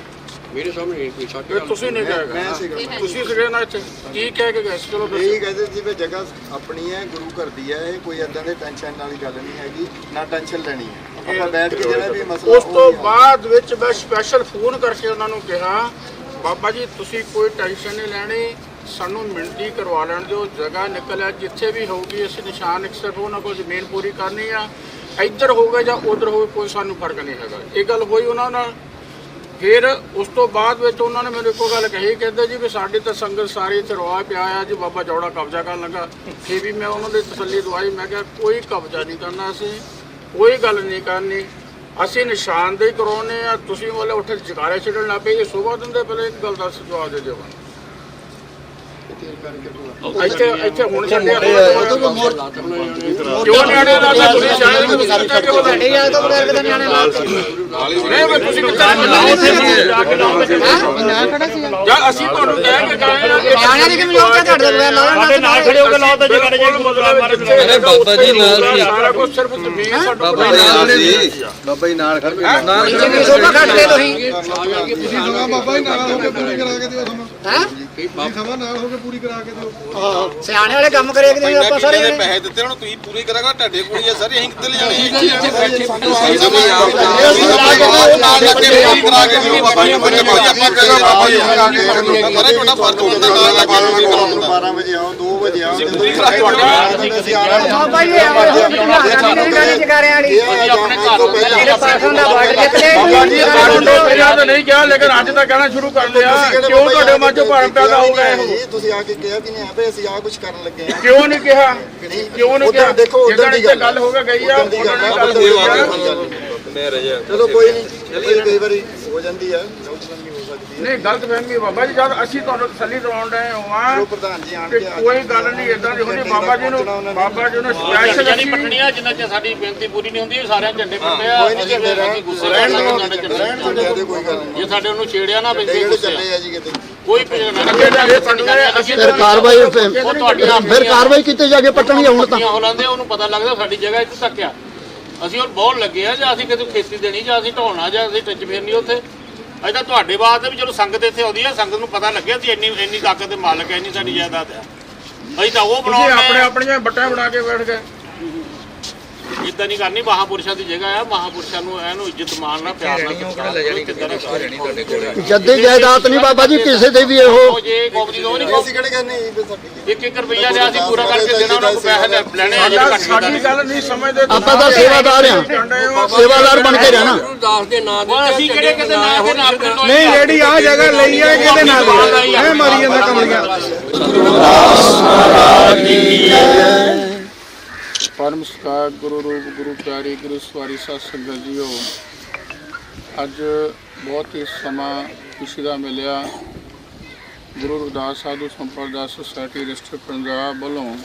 ਮੇਰੇ ਸਾਹਮਣੇ ਨਹੀਂ ਕੋਈ ਸਾਡੇ ਫਿਰ ਤੁਸੀਂ ਨਹੀਂ ਮੈਂ ਕਹੇਗਾ ਸੀਗਾ। ਤੁਸੀਂ ਸੀਗੇ ਨਾ ਇੱਥੇ? ਕੀ ਕਹਿ ਕੇ ਗਏ ਸੀ? ਚਲੋ ਦੱਸੋ ਇਹੀ ਕਹਿੰਦੇ ਸੀ ਵੀ ਜਗ੍ਹਾ ਆਪਣੀ ਹੈ ਗੁਰੂ ਘਰ ਦੀ ਹੈ ਇਹ ਕੋਈ ਏਦਾਂ ਦੇ ਟੈਨਸ਼ਨ ਵਾਲੀ ਗੱਲ ਨਹੀਂ ਹੈਗੀ ਨਾ ਟੈਨਸ਼ਨ ਲੈਣੀ ਹੈ। ਆਪਾਂ ਬੈਠ ਕੇ ਜਿਹੜਾ ਵੀ ਮਸਲਾ ਉਸ ਤੋਂ ਬਾਅਦ ਵਿੱਚ ਮੈਂ ਸਪੈਸ਼ਲ ਫੋਨ ਕਰਕੇ ਉਹਨਾਂ ਨੂੰ ਕਿਹਾ ਬਾਬਾ ਜੀ ਤੁਸੀਂ ਕੋਈ ਟੈਨਸ਼ਨ ਨਹੀਂ ਲੈਣੀ ਸਾਨੂੰ ਮਿਣਤੀ ਕਰਵਾ ਲੈਣ ਦਿਓ ਜਗ੍ਹਾ ਨਿਕਲਿਆ ਜਿੱਥੇ ਵੀ ਹੋਊਗੀ ਅਸੀਂ ਨਿਸ਼ਾਨ ਇੱਕ ਸਿਰਫ ਉਹਨਾਂ ਕੋਲ ਜ਼ਮੀਨ ਪੂਰੀ ਕਰਨੀ ਆ ਇੱਧਰ ਹੋਵੇ ਜਾਂ ਉੱਧਰ ਹੋਵੇ ਕੋਈ ਸਾਨੂੰ ਫ਼ਰਕ ਨਹੀਂ ਹੈਗਾ। ਇਹ ਗੱਲ ਹੋਈ ਉਹਨਾਂ ਨਾਲ। ਫਿਰ ਉਸ ਤੋਂ ਬਾਅਦ ਵਿੱਚ ਉਹਨਾਂ ਨੇ ਮੈਨੂੰ ਇੱਕੋ ਗੱਲ ਕਹੀ, ਕਹਿੰਦੇ ਜੀ ਵੀ ਸਾਡੀ ਤਾਂ ਸੰਗਤ ਸਾਰੇ ਇੱਥੇ ਰੋਆ ਪਿਆ ਆ ਜੀ, ਬਾਬਾ ਜੌੜਾ ਕਬਜ਼ਾ ਕਰਨ ਲੱਗਾ। ਫਿਰ ਵੀ ਮੈਂ ਉਹਨਾਂ ਦੀ ਤਸੱਲੀ ਦਵਾਈ, ਮੈਂ ਕਿਹਾ ਕੋਈ ਕਬਜ਼ਾ ਨਹੀਂ ਕਰਨਾ ਅਸੀਂ, ਕੋਈ ਗੱਲ ਨਹੀਂ ਕਰਨੀ। ਅਸੀਂ ਨਿਸ਼ਾਨਦੇਹੀ ਕਰਾਉਨੇ ਆ ਤੁਸੀਂ ਮਤਲਬ ਉੱਥੇ ਜਗਾਰੇ ਛੱਡਣ ਲੱਗ ਪਏ। ਇਹ ਸੋਭਾ ਦਿੰਦੇ ਪਹਿਲੇ ਇੱਕ ਗੱਲ ਦਾ ਜਵਾਬ ਦੇ ਦਿਓ। ਇੱਥੇ ਇੱਥੇ ਹੁਣ ਛੱਡਿਆ ਕਿਉਂ ਨਿਆਣੇ ਦਾ? ਤਾਂ ਤੁਸੀਂ ਸ਼ਾਇਦ ਵੀ ਤੁਸੀਂ ਕਿਹਾ ਕਿ ਉਹ ਨਹੀਂ ਯਾਰ ਤੋਂ ਬਗੈਰ ਕਿਤੇ ਨਿਆਣੇ ਲਾ ਨਹੀਂ ਮੈਂ ਤੁਸੀਂ ਕਿੱਥੇ ਜਾ ਕੇ ਲਾਉਂਦੇ ਜਾਂ ਅਸੀਂ ਤੁਹਾਨੂੰ ਕਹਿ ਕੇ ਗਏ ਆ ਕਿ ਨਿਆਣਿਆਂ ਦੀ ਕਿਵੇਂ ਲੋਕ ਤੁਹਾਡੇ ਬਗੈਰ ਲਾ ਸਾਡੇ ਨਾਲ ਖੜੇ ਹੋ ਕੇ ਲਾਓ ਤਾਂ ਜਗ੍ਹਾ ਜੇ ਮਤਲਬ ਮਾਰੇ ਅਰੇ ਬਾਬਾ ਜੀ ਨਾਲ ਸੀ। ਸਾਰਾ ਕੁਝ ਸਿਰਫ ਜ਼ਮੀਨ ਸਾਡਾ ਬਾਬਾ ਜੀ ਨਾਲ ਸੀ। ਬਾਬਾ ਜੀ ਨਾਲ ਖੜ ਜਿੰਨੀ ਸੋਭਾ ਲੈ ਤੁਸੀਂ। ਤੁਸੀਂ ਸਮਾਂ ਬਾਬਾ ਜੀ ਨਾਲ ਹੋ ਕੇ ਪੂਰੀ ਕਰਾ ਕੇ ਦਿਓ ਸਮਾਂ ਹੈ? ਤੁਸੀਂ ਸਮਾਂ ਨਾਲ ਹੋ ਕੇ ਪੂਰੀ ਕਰਾ ਕੇ ਦਿਓ। ਸਿਆਣੇ ਵਾਲੇ ਕੰਮ ਕਰੇ ਕਿ ਆਪਾਂ ਸਾਰੇ ਜਣੇ। ਪੈਸੇ ਦਿੱਤੇ ਹੁਣ ਤੁਸੀਂ ਪੂਰੇ ਕਰਾਂਗਾ ਤੁਹਾਡੇ ਕੋਲ ਹੀ ਆ ਸਾਰੇ ਅਸੀਂ ਕਿੱਥੇ ਲੈ ਜਾਣੇ ਨਾਲ ਲੱਗੇ ਪੂਰੀ ਕਰਾ ਕੇ ਦਿਓ ਬਾਬਾ ਜੀ ਬੰਦੇ ਭਾਈ ਆਪਾਂ ਕਹਿੰਦੇ ਬਾਬਾ ਜੀ ਮਰੇ ਤੁਹਾਡਾ ਫਰਜ਼ ਹੁੰਦਾ ਨਾਲ ਲੱਗੇ ਪੂਰੀ ਕਰਾਉਣ ਦਾ 12 ਵਜੇ ਆਓ 2 ਵਜੇ ਆਓ ਪੂਰੀ ਕਰਾ ਕੇ ਦਿਓ ਬਾਬਾ ਜੀ ਨਹੀਂ ਗਾਣੇ ਜਗਾਰੇ ਵਾਲੀ ਅਸੀਂ ਆਪਣੇ ਘਰ ਮੇਰੇ ਪਾਸੋਂ ਦਾ ਬਾਰਡਰ ਜਿੱਤ ਲੈ ਬਾਬਾ ਜੀ ਸਾਨੂੰ ਦੋ ਨਹੀਂ ਕਿਹਾ ਲੇਕਿਨ ਅੱਜ ਤਾਂ ਕਹਿਣਾ ਸ਼ੁਰੂ ਕਰ ਲਿਆ ਕਿਉਂ ਤੁਹਾਡੇ ਮਨ ਚੋਂ ਭਰਮ ਜ਼ਿਆਦਾ ਹੋ ਗਏ ਜੀ, ਹੋ ਤੁਸੀਂ ਆ ਕੇ ਕਿਹਾ ਵੀ ਨਹੀਂ ਆ ਵੀ ਅਸੀਂ ਆ ਕੁਝ ਕਰਨ ਲੱਗੇ ਆ ਕਿਉਂ ਨਹੀਂ ਕਿਹਾ ਕਿਉਂ ਨਹੀਂ ਕਿਹਾ ਦੇਖੋ ਉਧਰ ਜਿੱਦਣ ਦੀ ਗੱਲ ਹੋ ਕੇ ਗਈ ਆ ਉੱਧਰ ਦੀ ਗੱਲ ਉਦੋਂ ਆ, ਦੀ ਗੱਲ ਉੱਧਰ ਹੋਈ ਦੀ ਆ। ਗੱਲ ਆ। ਚਲੋ ਕੋਈ ਨਹੀਂ ਕੋਈ ਕਈ ਵਾਰੀ ਹੋ ਜਾਂਦੀ ਆ ਗਲਤਫਹਿਮੀ ਹੋ ਸਕਦੀ ਹੈ ਨਹੀਂ ਗਲਤ ਫਹਿਮੀ ਬਾਬਾ ਜੀ ਜਦ ਅਸੀਂ ਤੁਹਾਨੂੰ ਤਸੱਲੀ ਦਿਵਾਉਣ ਰਹੇ ਜੋ ਹਾਂ ਪ੍ਰਧਾਨ ਜੀ ਆਣ ਕਿ ਕੇ ਅੱਜ ਕੋਈ ਗੱਲ ਨਹੀਂ ਇਦਾਂ ਦੀ ਹੋਣੀ। ਬਾਬਾ ਜੀ ਨੂੰ ਬਾਬਾ ਜੀ ਨੂੰ ਸਪੈਸ਼ਲ ਜਾਨੀ ਅਸੀਂ ਪਟਣੀਆਂ ਜਿੰਨਾ ਚਿਰ ਸਾਡੀ ਬੇਨਤੀ ਪੂਰੀ ਨਹੀਂ ਹੁੰਦੀ ਸਾਰਿਆਂ ਝੰਡੇ ਪੱਟੇ ਆ। ਕੋਈ ਨਹੀਂ ਅਸੀਂ ਝੰਡੇ ਫਿਰ ਰਹਿਣ ਗੁੱਸੇ ਰਹਿਣ ਨਾਲ ਦਿਓ, ਸਾਡੇ ਝੰਡੇ ਰਹਿਣ ਦਿਓ, ਝੰਡੇ ਕੋਈ ਗੱਲ ਨਹੀਂ। ਜੇ ਸਾਡੇ ਉਹਨੂੰ ਛੇੜਿਆ ਨਾ ਝੰਡੇ ਪੈਂਦੇ ਜਿਹੜੇ ਗੁੱਸੇ ਚੱਲੇ ਆ ਜੀ ਕਿਤੇ? ਕੋਈ ਪਿਛੜਾ ਅੱਗੇ ਜਾ ਕੇ ਪਟਨੇ ਅਸੀਂ ਫਿਰ ਕਾਰਵਾਈ ਫਿਰ ਕਾਰਵਾਈ ਕੀਤੀ ਜਾ ਕੇ ਪੱਟਣਗੇ ਹੁਣ ਤਾਂ। ਲੈਂਦੇ ਉਹਨੂੰ ਪਤਾ ਲੱਗਦਾ ਸਾਡੀ ਜਗ੍ਹਾ ਇੱਥੇ ਤੱਕ ਆ। ਅਸੀਂ ਉਹ ਬਹੁਤ ਲੱਗੇ ਆ ਜਾਂ ਅਸੀਂ ਕਿਤੇ ਖੇਤੀ ਦੇਣੀ ਜਾਂ ਅਸੀਂ ਢਾਉਣਾ ਜਾਂ ਅਸੀਂ ਟਿੱਚ ਫੇਰਨੀ ਉੱਥੇ। ਅਜੇ ਤਾਂ ਤੁਹਾਡੇ ਬਾਅਦ ਵੀ ਚਲੋ ਸੰਗਤ ਇੱਥੇ ਆਉਂਦੀ ਆ ਸੰਗਤ ਨੂੰ ਪਤਾ ਲੱਗਿਆ ਸੀ ਇੰਨੀ ਇੰਨੀ ਤਾਕਤ ਦੇ ਮਾਲਕ ਹੈ ਇੰਨੀ ਸਾਡੀ ਜਾਇਦਾਦ ਆ। ਅਸੀਂ ਤਾਂ ਉਹ ਤੁਸੀਂ ਬਣਾਉਣੇ ਆਪਣੇ ਆਪਣੀਆਂ ਬੱਟਾਂ ਬਣਾ ਕੇ ਬੈਠ ਗਏ। ਇਦਾਂ ਨਹੀਂ ਕਰਨੀ ਮਹਾਪੁਰਸ਼ਾਂ ਦੀ ਜਗ੍ਹਾ ਆ ਮਹਾਪੁਰਸ਼ਾਂ ਨੂੰ ਇਹਨੂੰ ਇੱਜ਼ਤ ਮਾਣ ਨਾਲ ਪਿਆਰ ਨਾਲ ਦਾ। ਜੱਦੀ ਜਾਇਦਾਦ ਨਹੀਂ ਬਾਬਾ ਜੀ ਕਿਸੇ ਦੇ ਵੀ ਇਹੋ। ਉਹ ਜੇ ਕੋਬਰੀ ਦੋ ਨਹੀਂ ਅਸੀਂ ਕਿਹੜੇ ਕਹਿੰਦੇ ਜੀ ਵੀ ਸਾਡੀ ਇੱਕ ਇੱਕ ਰੁਪਈਆ ਲਿਆ ਅਸੀਂ ਪੂਰਾ ਕਰਕੇ ਦੇਣਾ ਉਹਨਾਂ ਨੂੰ ਪੈਸੇ ਲੈ- ਲੈਣੇ ਆ ਜਿਹੜੇ ਸਾਡਾ ਘੱਟ ਸਾਡੀ ਗੱਲ ਨਹੀਂ ਸਮਝਦੇ ਆਪਾਂ ਤਾਂ ਸੇਵਾਦਾਰ ਆ ਸੇਵਾਦਾਰ ਬਣ ਕੇ ਰਹਿਣਾ। ਗੁਰੂ ਦਾਸ ਦੇ ਨਾਂ ਦੇ ਉਹ ਅਸੀਂ ਕਿਹੜੇ ਕਿਤੇ ਨਾ ਕਿ ਨਾ ਆਪਣੇ ਲੋਕ ਨਹੀਂ ਜਿਹੜੀ ਆ ਜਗ੍ਹਾ ਲਈ ਆ ਕਿਹਦੇ ਨਾਲ ਲਈ ਐ ਮਾਰੀ ਜਾਂਦਾ ਕਮਲੀਆਂ ਪਰਮ ਸਕਾਰ ਗੁਰੂ ਰੂਪ ਗੁਰੂ ਪਿਆਰੇ ਗੁਰੂ ਸਵਾਰੀ ਸਾਧ ਸੰਗਤ ਜੀਓ। ਅੱਜ ਬਹੁਤ ਹੀ ਸਮਾਂ ਖੁਸ਼ੀ ਦਾ ਮਿਲਿਆ। ਗੁਰੂ ਰਵਿਦਾਸ ਸਾਧੂ ਸੰਪਰਦਾ ਸੁਸਾਇਟੀ ਰਜਿਸਟਰ ਪੰਜਾਬ ਵੱਲੋਂ,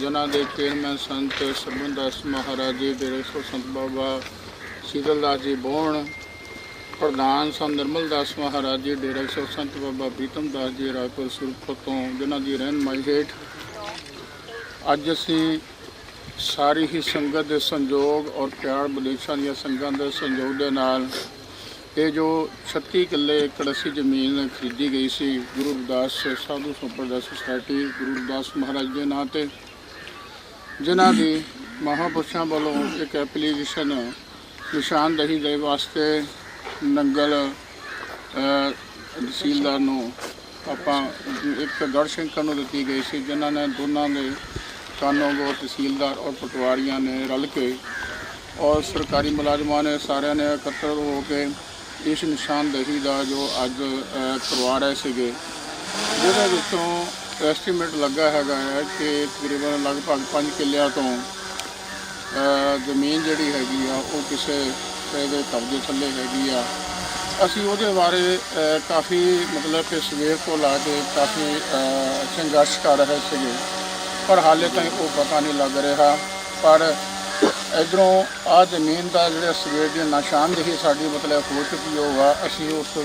ਜਿਨ੍ਹਾਂ ਦੇ ਚੇਅਰਮੈਨ ਸੰਤ ਸਰਬਨ ਦਾਸ ਮਹਾਰਾਜ ਜੀ ਦੇ ਸੰਤ ਬਾਬਾ ਸੀਤਲਦਾਸ ਜੀ ਬੋਹਣ, ਪ੍ਰਧਾਨ ਸੰਤ ਨਿਰਮਲ ਦਾਸ ਮਹਾਰਾਜ ਜੀ, ਡੇਰਾ ਸੋ ਸੰਤ ਬਾਬਾ ਪ੍ਰੀਤਮ ਦਾਸ ਜੀ ਰਾਜਪੁਰ ਸੁਰਖਪੁਰ ਤੋਂ, ਜਿਨ੍ਹਾਂ ਦੀ ਰਹਿਨਮਾਈ ਹੇਠ ਅੱਜ ਅਸੀਂ ਸਾਰੀ ਹੀ ਸੰਗਤ ਦੇ ਸੰਯੋਗ ਔਰ ਪਿਆਰ ਵਿਦੇਸ਼ਾਂ ਦੀਆਂ ਸੰਗਤਾਂ ਦੇ ਸੰਯੋਗ ਦੇ ਨਾਲ ਇਹ ਜੋ 36 ਕਿੱਲੇ ਏਕੜ ਜ਼ਮੀਨ ਖਰੀਦੀ ਗਈ ਸੀ, ਗੁਰੂ ਰਵਿਦਾਸ ਸਾਧੂ ਸੰਪਰਦਾ ਸੁਸਾਇਟੀ, ਗੁਰੂ ਰਵਿਦਾਸ ਮਹਾਰਾਜ ਦੇ ਨਾਂ ਤੇ, ਜਿਨ੍ਹਾਂ ਦੀ ਮਹਾਪੁਰਸ਼ਾਂ ਵੱਲੋਂ ਇੱਕ ਐਪਲੀਕੇਸ਼ਨ ਨਿਸ਼ਾਨਦਹੀ ਦੇ ਵਾਸਤੇ ਨੰਗਲ ਤਹਿਸੀਲਦਾਰ ਨੂੰ ਆਪਾਂ ਇੱਕ ਗੜਸ਼ੰਕਰ ਨੂੰ ਦਿੱਤੀ ਗਈ ਸੀ, ਜਿਨ੍ਹਾਂ ਨੇ ਦੋਨਾਂ ਦੇ ਕਾਨੂੰਗੋ ਤਹਿਸੀਲਦਾਰ ਔਰ ਪਟਵਾਰੀਆਂ ਨੇ ਰਲ ਕੇ ਔਰ ਸਰਕਾਰੀ ਮੁਲਾਜ਼ਮਾਂ ਨੇ ਸਾਰਿਆਂ ਨੇ ਇਕੱਤਰ ਹੋ ਕੇ ਇਸ ਨਿਸ਼ਾਨਦੇਹੀ ਦਾ ਜੋ ਅੱਜ ਕਰਵਾ ਰਹੇ ਸੀਗੇ, ਜਿਹਦੇ ਵਿੱਚੋਂ ਐਸਟੀਮੇਟ ਲੱਗਾ ਹੈਗਾ ਹੈ ਕਿ ਤਕਰੀਬਨ ਲਗਭਗ 5 ਕਿੱਲਿਆਂ ਤੋਂ ਜ਼ਮੀਨ ਜਿਹੜੀ ਹੈਗੀ ਆ, ਉਹ ਕਿਸੇ ਦੇ ਕਬਜ਼ੇ ਥੱਲੇ ਹੈਗੀ ਆ। ਅਸੀਂ ਉਹਦੇ ਬਾਰੇ ਕਾਫੀ ਮਤਲਬ ਕਿ ਸਵੇਰ ਤੋਂ ਲਾ ਕੇ ਕਾਫੀ ਸੰਘਰਸ਼ ਕਰ ਰਹੇ ਸੀਗੇ। ਪਰ ਹਾਲੇ ਤਾਈਂ ਉਹ ਪਤਾ ਨਹੀਂ ਲੱਗ ਰਿਹਾ। ਪਰ ਇਧਰੋਂ ਆ ਜ਼ਮੀਨ ਦਾ ਜਿਹੜਾ ਸਵੇਰ ਦੀ ਨਿਸ਼ਾਨਦੇਹੀ ਸਾਡੀ ਮਤਲਬ ਹੋ ਚੁੱਕੀ ਹੋਗਾ ਅਸੀਂ ਉਸ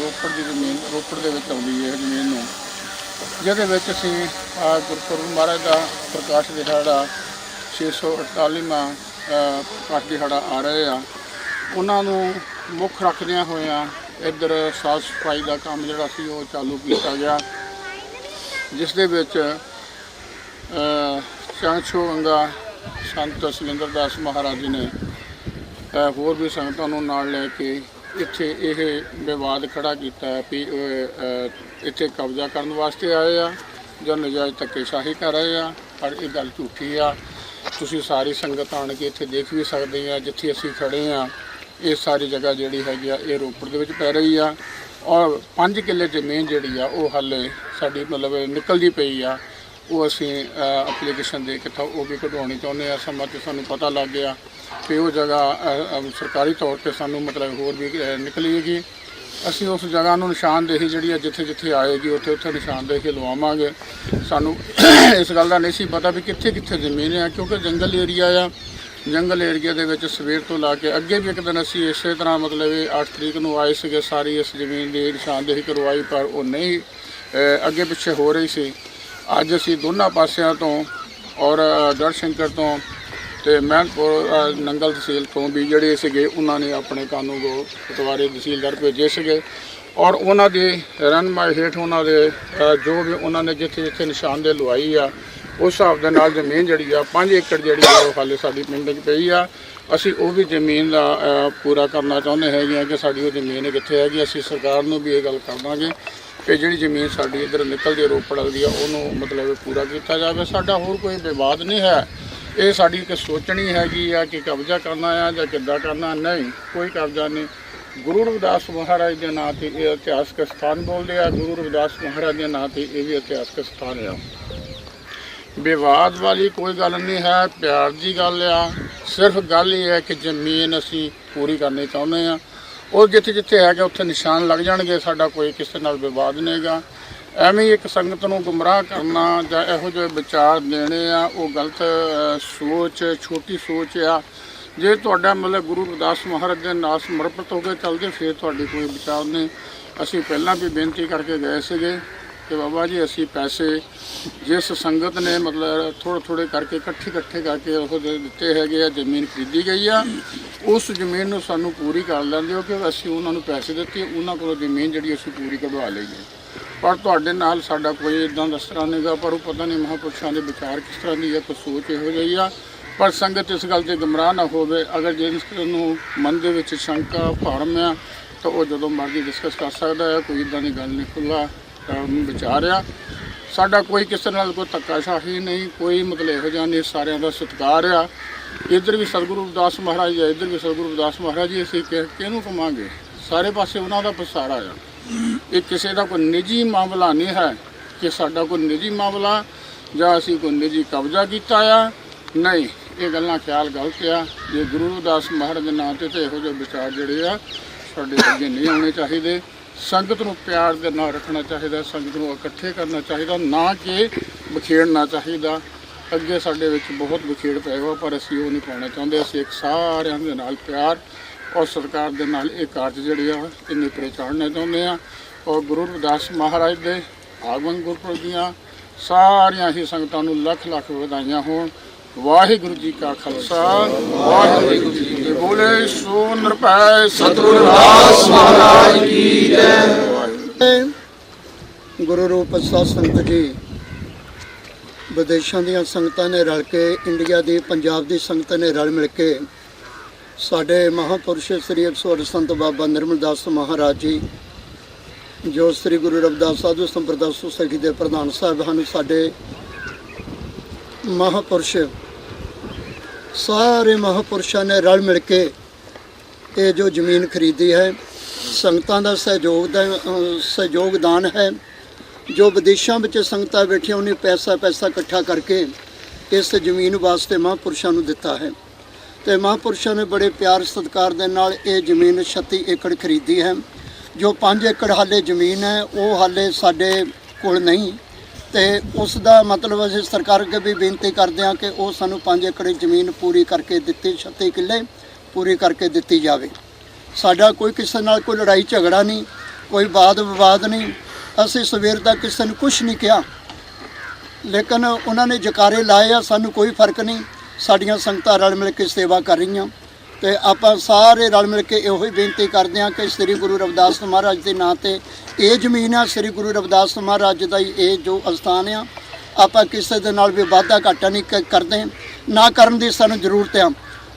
ਰੋਪੜ ਦੀ ਜ਼ਮੀਨ ਰੋਪੜ ਦੇ ਵਿੱਚ ਆਉਂਦੀ ਹੈ ਇਹ ਜ਼ਮੀਨ ਨੂੰ। ਜਿਹਦੇ ਵਿੱਚ ਅਸੀਂ ਗੁਰਪੁਰਬ ਮਹਾਰਾਜ ਦਾ ਪ੍ਰਕਾਸ਼ ਦਿਹਾੜਾ 648ਵਾਂ ਅ, ਪ੍ਰਕਾਸ਼ ਦਿਹਾੜਾ ਆ ਰਹੇ ਆ। ਉਹਨਾਂ ਨੂੰ ਮੁੱਖ ਰੱਖਦਿਆਂ ਹੋਇਆਂ ਇੱਧਰ ਸਾਫ਼ ਸਫ਼ਾਈ ਦਾ ਕੰਮ ਜਿਹੜਾ ਸੀ ਉਹ ਚਾਲੂ ਕੀਤਾ ਗਿਆ। ਜਿਸ ਦੇ ਵਿੱਚ ਚਾਂਚੋ ਗੰਗਾ ਸੰਤ ਸਲਿੰਦਰ ਦਾਸ ਮਹਾਰਾਜ ਜੀ ਨੇ ਹੋਰ ਵੀ ਸੰਗਤਾਂ ਨੂੰ ਨਾਲ ਲੈ ਕੇ ਇੱਥੇ ਇਹ ਵਿਵਾਦ ਖੜਾ ਕੀਤਾ ਹੈ ਵੀ ਇੱਥੇ ਕਬਜ਼ਾ ਕਰਨ ਵਾਸਤੇ ਆਏ ਆ ਜਾਂ ਨਜਾਇਜ਼ ਧੱਕੇਸ਼ਾਹੀ ਕਰ ਰਹੇ ਆ, ਪਰ ਇਹ ਗੱਲ ਝੂਠੀ ਆ। ਤੁਸੀਂ ਸਾਰੀ ਸੰਗਤ ਆਣ ਕੇ ਇੱਥੇ ਦੇਖ ਵੀ ਸਕਦੇ ਆ, ਜਿੱਥੇ ਅਸੀਂ ਖੜੇ ਆ, ਇਹ ਸਾਰੀ ਜਗ੍ਹਾ ਜਿਹੜੀ ਹੈਗੀ ਆ, ਇਹ ਰੋਪੜ ਦੇ ਵਿੱਚ ਪੈ ਰਹੀ ਆ। ਔਰ 5 ਕਿੱਲੇ ਜ਼ਮੀਨ ਜਿਹੜੀ ਆ, ਉਹ ਹਾਲੇ ਸਾਡੀ ਮਤਲਬ ਨਿਕਲਦੀ ਪਈ ਆ। ਉਹ ਅਸੀਂ ਐਪਲੀਕੇਸ਼ਨ ਦੇ ਕੇ ਤਾਂ ਉਹ ਵੀ ਕਢਵਾਉਣੀ ਚਾਹੁੰਦੇ ਆ ਸਮਾਂ ਤੇ ਸਾਨੂੰ ਪਤਾ ਲੱਗ ਗਿਆ ਕਿ ਉਹ ਜਗ੍ਹਾ ਸਰਕਾਰੀ ਤੌਰ ਤੇ ਸਾਨੂੰ ਮਤਲਬ ਹੋਰ ਵੀ ਅ, ਨਿਕਲੇਗੀ। ਅਸੀਂ ਉਸ ਜਗ੍ਹਾ ਨੂੰ ਨਿਸ਼ਾਨਦੇਹੀ ਜਿਹੜੀ ਆ ਜਿੱਥੇ ਜਿੱਥੇ ਆਏਗੀ ਉੱਥੇ ਉੱਥੇ ਨਿਸ਼ਾਨਦੇਹੀ ਲਵਾਵਾਂਗੇ। ਸਾਨੂੰ ਇਸ ਗੱਲ ਦਾ ਨਹੀਂ ਸੀ ਪਤਾ ਵੀ ਕਿੱਥੇ ਕਿੱਥੇ ਜ਼ਮੀਨ ਹੈ ਕਿਉਂਕਿ ਜੰਗਲ ਏਰੀਆ ਆ। ਜੰਗਲ ਏਰੀਆ ਦੇ ਵਿੱਚ ਸਵੇਰ ਤੋਂ ਲਾ ਕੇ ਅੱਗੇ ਵੀ ਇੱਕ ਦਿਨ ਅਸੀਂ ਇਸੇ ਤਰ੍ਹਾਂ ਮਤਲਬ ਇਹ 8 ਤਰੀਕ ਨੂੰ ਆਏ ਸੀਗੇ ਸਾਰੀ ਇਸ ਜ਼ਮੀਨ ਦੀ ਨਿਸ਼ਾਨਦੇਹੀ ਕਰਵਾਈ ਪਰ ਉਹ ਨਹੀਂ ਅੱਗੇ ਪਿੱਛੇ ਹੋ ਰਹੀ ਸੀ। ਅੱਜ ਅਸੀਂ ਦੋਨਾਂ ਪਾਸਿਆਂ ਤੋਂ ਔਰ ਦਰਸ਼ੰਕਰ ਤੋਂ ਤੇ ਮਹਿਨਪੁਰ ਨੰਗਲ ਤਹਿਸੀਲ ਤੋਂ ਵੀ ਜਿਹੜੇ ਸੀਗੇ, ਉਹਨਾਂ ਨੇ ਆਪਣੇ ਕਾਨੂੰਗੋ ਪਟਵਾਰੇ ਤਹਿਸੀਲਦਾਰ ਭੇਜੇ ਸੀਗੇ। ਔਰ ਉਹਨਾਂ ਦੇ ਰਨਮਾਈ ਹੇਠ ਉਹਨਾਂ ਦੇ ਜੋ ਵੀ ਉਹਨਾਂ ਨੇ ਜਿੱਥੇ ਜਿੱਥੇ ਨਿਸ਼ਾਨਦੇਹੀ ਲਵਾਈ ਆ, ਉਸ ਹਿਸਾਬ ਦੇ ਨਾਲ ਜ਼ਮੀਨ ਜਿਹੜੀ ਆ 5 ਏਕੜ ਜਿਹੜੀ ਆ, ਉਹ ਹਾਲੇ ਸਾਡੀ ਪਿੰਡ 'ਚ ਪਈ ਆ। ਅਸੀਂ ਉਹ ਵੀ ਜ਼ਮੀਨ ਦਾ ਪੂਰਾ ਕਰਨਾ ਚਾਹੁੰਦੇ ਹੈਗੇ ਆ ਕਿ ਸਾਡੀ ਉਹ ਜ਼ਮੀਨ ਕਿੱਥੇ ਹੈਗੀ, ਅਸੀਂ ਸਰਕਾਰ ਨੂੰ ਵੀ ਇਹ ਗੱਲ ਕਰ ਦਾਂਗੇ ਕਿ ਜਿਹੜੀ ਜ਼ਮੀਨ ਸਾਡੀ ਇੱਧਰ ਨਿਕਲਦੀ ਹੈ, ਰੋਪੜ ਵਾਲੀ ਆ, ਉਹਨੂੰ ਮਤਲਬ ਪੂਰਾ ਕੀਤਾ ਜਾਵੇ। ਸਾਡਾ ਹੋਰ ਕੋਈ ਵਿਵਾਦ ਨਹੀਂ ਹੈ। ਇਹ ਸਾਡੀ ਇੱਕ ਸੋਚਣੀ ਹੈਗੀ ਆ ਕਿ ਕਬਜ਼ਾ ਕਰਨਾ ਆ ਜਾਂ ਕਿੱਦਾਂ ਕਰਨਾ। ਨਹੀਂ, ਕੋਈ ਕਬਜ਼ਾ ਨਹੀਂ। ਗੁਰੂ ਰਵਿਦਾਸ ਮਹਾਰਾਜ ਦੇ ਨਾਂ ਤੇ ਇਹ ਇਤਿਹਾਸਕ ਸਥਾਨ ਬੋਲਦੇ ਆ। ਗੁਰੂ ਰਵਿਦਾਸ ਮਹਾਰਾਜ ਦੇ ਨਾਂ ਤੇ ਇਹ ਵੀ ਇਤਿਹਾਸਕ ਸਥਾਨ ਆ। ਵਿਵਾਦ ਵਾਲੀ ਕੋਈ ਗੱਲ ਨਹੀਂ ਹੈ, ਪਿਆਰ ਦੀ ਗੱਲ ਆ। ਸਿਰਫ ਗੱਲ ਇਹ ਹੈ ਕਿ ਜ਼ਮੀਨ ਅਸੀਂ ਪੂਰੀ ਕਰਨੀ ਚਾਹੁੰਦੇ ਆ। ਉਹ ਜਿੱਥੇ ਜਿੱਥੇ ਹੈਗਾ ਉੱਥੇ ਨਿਸ਼ਾਨ ਲੱਗ ਜਾਣਗੇ, ਸਾਡਾ ਕੋਈ ਕਿਸੇ ਨਾਲ ਵਿਵਾਦ ਨਹੀਂਗਾ ਐਵੇਂ ਹੀ ਇੱਕ ਸੰਗਤ ਨੂੰ ਗੁੰਮਰਾਹ ਕਰਨਾ ਜਾਂ ਇਹੋ ਜਿਹੇ ਵਿਚਾਰ ਦੇਣੇ ਆ, ਉਹ ਗਲਤ ਸੋਚ, ਛੋਟੀ ਸੋਚ ਆ। ਜੇ ਤੁਹਾਡਾ ਮਤਲਬ ਗੁਰੂ ਰਵਿਦਾਸ ਮਹਾਰਾਜ ਦੇ ਨਾਲ ਸਮਰਪਿਤ ਹੋ ਕੇ ਚੱਲਦੇ ਫਿਰ ਤੁਹਾਡੀ ਕੋਈ ਵਿਚਾਰ ਨਹੀਂ। ਅਸੀਂ ਪਹਿਲਾਂ ਵੀ ਬੇਨਤੀ ਕਰਕੇ ਗਏ ਸੀਗੇ। ਕਿ ਬਾਬਾ ਜੀ, ਅਸੀਂ ਪੈਸੇ ਜਿਸ ਸੰਗਤ ਨੇ ਮਤਲਬ ਥੋੜ੍ਹੇ ਥੋੜ੍ਹੇ ਕਰਕੇ ਇਕੱਠੇ ਇਕੱਠੇ ਕਰਕੇ ਉਹ ਦੇ ਦਿੱਤੇ ਹੈਗੇ ਆ, ਜ਼ਮੀਨ ਖਰੀਦੀ ਗਈ ਆ, ਉਸ ਜ਼ਮੀਨ ਨੂੰ ਸਾਨੂੰ ਪੂਰੀ ਕਰ ਲੈਂਦੇ ਹੋ ਕਿ ਅਸੀਂ ਉਹਨਾਂ ਨੂੰ ਪੈਸੇ ਦਿੱਤੇ, ਉਹਨਾਂ ਕੋਲੋਂ ਜ਼ਮੀਨ ਜਿਹੜੀ ਅਸੀਂ ਪੂਰੀ ਕਢਵਾ ਲਈਏ ਪਰ ਤੁਹਾਡੇ ਨਾਲ ਸਾਡਾ ਕੋਈ ਇਦਾਂ ਦਾ ਤਰ੍ਹਾਂ ਨਹੀਂਗਾ ਪਰ ਉਹ ਪਤਾ ਨਹੀਂ ਮਹਾਂਪੁਰਸ਼ਾਂ ਦੇ ਵਿਚਾਰ ਕਿਸ ਤਰ੍ਹਾਂ ਦੀ ਹੈ, ਕੋਈ ਸੋਚ ਇਹੋ ਜਿਹੀ ਆ। ਪਰ ਸੰਗਤ ਇਸ ਗੱਲ ਤੇ ਗਮਰਾਹ ਨਾ ਹੋਵੇ, ਅਗਰ ਜਿਸ ਨੂੰ ਮਨ ਦੇ ਵਿੱਚ ਸ਼ੰਕਾ ਭਰਮ ਆ ਤਾਂ ਉਹ ਜਦੋਂ ਮਰਜ਼ੀ ਡਿਸਕਸ ਕਰ ਸਕਦਾ ਹੈ, ਕੋਈ ਇਦਾਂ ਦੀ ਗੱਲ ਨਹੀਂ ਖੁੱਲਾ ਵਿਚਾਰ ਆ ਸਾਡਾ ਕੋਈ ਕਿਸੇ ਨਾਲ ਕੋਈ ਧੱਕਾਸ਼ਾਹੀ ਨਹੀਂ, ਕੋਈ ਮਤਲਬ ਇਹੋ ਜਿਹਾ ਨਹੀਂ, ਸਾਰਿਆਂ ਦਾ ਸਤਿਕਾਰ ਆ। ਇੱਧਰ ਵੀ ਸਤਿਗੁਰੂ ਰਵਿਦਾਸ ਮਹਾਰਾਜ ਹੈ ਇੱਧਰ ਵੀ ਸਤਿਗੁਰੂ ਰਵਿਦਾਸ ਮਹਾਰਾਜ ਜੀ, ਅਸੀਂ ਕਿਹਨੂੰ ਕਮਾਂਗੇ ਸਾਰੇ ਪਾਸੇ ਉਹਨਾਂ ਦਾ ਪਸਾਰਾ ਆ। ਇਹ ਕਿਸੇ ਦਾ ਕੋਈ ਨਿੱਜੀ ਮਾਮਲਾ ਨਹੀਂ ਹੈ ਕਿ ਸਾਡਾ ਕੋਈ ਨਿੱਜੀ ਮਾਮਲਾ ਜਾਂ ਅਸੀਂ ਕੋਈ ਨਿੱਜੀ ਕਬਜ਼ਾ ਕੀਤਾ ਆ। ਨਹੀਂ, ਇਹ ਗੱਲਾਂ ਖਿਆਲ ਗਲਤ ਆ। ਜੇ ਗੁਰੂ ਰਵਿਦਾਸ ਮਹਾਰਾਜ ਦੇ ਨਾਂ ਤੇ ਤੇ ਇਹੋ ਜਿਹੇ ਵਿਚਾਰ ਜਿਹੜੇ ਆ, ਸਾਡੇ ਅੱਗੇ ਨਹੀਂ ਆਉਣੇ ਚਾਹੀਦੇ। ਸੰਗਤ ਨੂੰ ਪਿਆਰ ਦੇ ਨਾਲ ਰੱਖਣਾ ਚਾਹੀਦਾ, ਸੰਗਤ ਨੂੰ ਇਕੱਠੇ ਕਰਨਾ ਚਾਹੀਦਾ, ਨਾ ਕਿ ਬਖੇੜਨਾ ਚਾਹੀਦਾ। ਅੱਗੇ ਸਾਡੇ ਵਿੱਚ ਬਹੁਤ ਬਖੇੜ ਪਿਆ ਪਰ ਅਸੀਂ ਉਹ ਨਹੀਂ ਪਾਉਣਾ ਚਾਹੁੰਦੇ। ਅਸੀਂ ਇੱਕ ਸਾਰਿਆਂ ਦੇ ਨਾਲ ਪਿਆਰ ਔਰ ਸਰਕਾਰ ਦੇ ਨਾਲ ਇਹ ਕਾਰਜ ਜਿਹੜੇ ਆ ਇਹ ਨਿਪਰੇ ਚਾੜਨੇ ਚਾਹੁੰਦੇ ਆ। ਔਰ ਗੁਰੂ ਰਵਿਦਾਸ ਮਹਾਰਾਜ ਦੇ ਆਗਮਨ ਗੁਰਪੁਰਬ ਦੀਆਂ ਸਾਰੀਆਂ ਹੀ ਸੰਗਤਾਂ ਨੂੰ ਲੱਖ ਲੱਖ ਵਧਾਈਆਂ ਹੋਣ। ਵਾਹਿਗੁਰੂ ਜੀ ਕਾ ਖਾਲਸਾ, ਵਾਹਿਗੁਰੂ ਜੀ ਬੋਲੇ ਸੋ ਨਿਰਭੈ ਸਤਿਗੁਰੂ ਰਵਿਦਾਸ ਮਹਾਰਾਜ ਕੀ ਜੈ। ਗੁਰੂ ਰੂਪ ਸਾਧ ਸੰਗਤ ਜੀ ਵਿਦੇਸ਼ਾਂ ਦੀਆਂ ਸੰਗਤਾਂ ਨੇ ਰਲ ਕੇ, ਇੰਡੀਆ ਦੀ, ਪੰਜਾਬ ਦੀ ਸੰਗਤ ਨੇ ਰਲ ਮਿਲ ਕੇ ਸਾਡੇ ਮਹਾਪੁਰਸ਼ ਸ੍ਰੀ 108 ਸੰਤ ਬਾਬਾ ਨਿਰਮਲ ਦਾਸ ਮਹਾਰਾਜ ਜੀ, ਜੋ ਸ੍ਰੀ ਗੁਰੂ ਰਵਿਦਾਸ ਸਾਧੂ ਸੰਪਰਦਾ ਸੁਸਾਇਟੀ ਦੇ ਪ੍ਰਧਾਨ ਸਾਹਿਬ ਹਨ, ਸਾਡੇ ਮਹਾਪੁਰਸ਼ ਸਾਰੇ ਮਹਾਪੁਰਸ਼ਾਂ ਨੇ ਰਲ ਮਿਲ ਕੇ ਇਹ ਜੋ ਜ਼ਮੀਨ ਖਰੀਦੀ ਹੈ, ਸੰਗਤਾਂ ਦਾ ਸਹਿਯੋਗ ਦਾ ਸਹਿਯੋਗਦਾਨ ਹੈ। ਜੋ ਵਿਦੇਸ਼ਾਂ ਵਿੱਚ ਸੰਗਤਾਂ ਬੈਠੀਆਂ, ਉਹਨੇ ਪੈਸਾ ਪੈਸਾ ਇਕੱਠਾ ਕਰਕੇ ਇਸ ਜ਼ਮੀਨ ਵਾਸਤੇ ਮਹਾਂਪੁਰਸ਼ਾਂ ਨੂੰ ਦਿੱਤਾ ਹੈ। ਤੇ ਮਹਾਂਪੁਰਸ਼ਾਂ ਨੇ ਬੜੇ ਪਿਆਰ ਸਤਿਕਾਰ ਦੇ ਨਾਲ ਇਹ ਜ਼ਮੀਨ 36 ਏਕੜ ਖਰੀਦੀ ਹੈ। ਜੋ 5 ਏਕੜ ਹਾਲੇ ਜ਼ਮੀਨ ਹੈ, ਉਹ ਹਾਲੇ ਸਾਡੇ ਕੋਲ ਨਹੀਂ। ਤੇ ਉਸ ਦਾ ਮਤਲਬ ਅਸੀਂ ਸਰਕਾਰ ਅੱਗੇ ਵੀ ਬੇਨਤੀ ਕਰਦੇ ਹਾਂ ਕਿ ਉਹ ਸਾਨੂੰ 5 ਏਕੜ ਜ਼ਮੀਨ ਪੂਰੀ ਕਰਕੇ ਦਿੱਤੀ 36 ਕਿੱਲੇ ਪੂਰੀ ਕਰਕੇ ਦਿੱਤੀ ਜਾਵੇ। ਸਾਡਾ ਕੋਈ ਕਿਸੇ ਨਾਲ ਕੋਈ ਲੜਾਈ ਝਗੜਾ ਨਹੀਂ, ਕੋਈ ਵਾਦ ਵਿਵਾਦ ਨਹੀਂ। ਅਸੀਂ ਸਵੇਰ ਦਾ ਕਿਸੇ ਨੂੰ ਕੁਝ ਨਹੀਂ ਕਿਹਾ। ਲੇਕਿਨ ਉਹਨਾਂ ਨੇ ਜਕਾਰੇ ਲਾਏ ਆ, ਸਾਨੂੰ ਕੋਈ ਫ਼ਰਕ ਨਹੀਂ। ਸਾਡੀਆਂ ਸੰਗਤਾਂ ਰਲ ਮਿਲ ਕੇ ਸੇਵਾ ਕਰ ਰਹੀਆਂ। ਤੇ ਆਪਾਂ ਸਾਰੇ ਰਲ ਮਿਲ ਕੇ ਇਹੋ ਹੀ ਬੇਨਤੀ ਕਰਦੇ ਹਾਂ ਕਿ ਸ੍ਰੀ ਗੁਰੂ ਰਵਿਦਾਸ ਮਹਾਰਾਜ ਦੇ ਨਾਂ ਤੇ ਇਹ ਜ਼ਮੀਨ ਆ, ਸ੍ਰੀ ਗੁਰੂ ਰਵਿਦਾਸ ਮਹਾਰਾਜ ਦਾ ਹੀ ਇਹ ਜੋ ਅਸਥਾਨ ਆ, ਆਪਾਂ ਕਿਸੇ ਦੇ ਨਾਲ ਵੀ ਵਾਧਾ ਘਾਟਾ ਨਹੀਂ ਕ- ਕਰਦੇ, ਨਾ ਕਰਨ ਦੀ ਸਾਨੂੰ ਜ਼ਰੂਰਤ ਆ।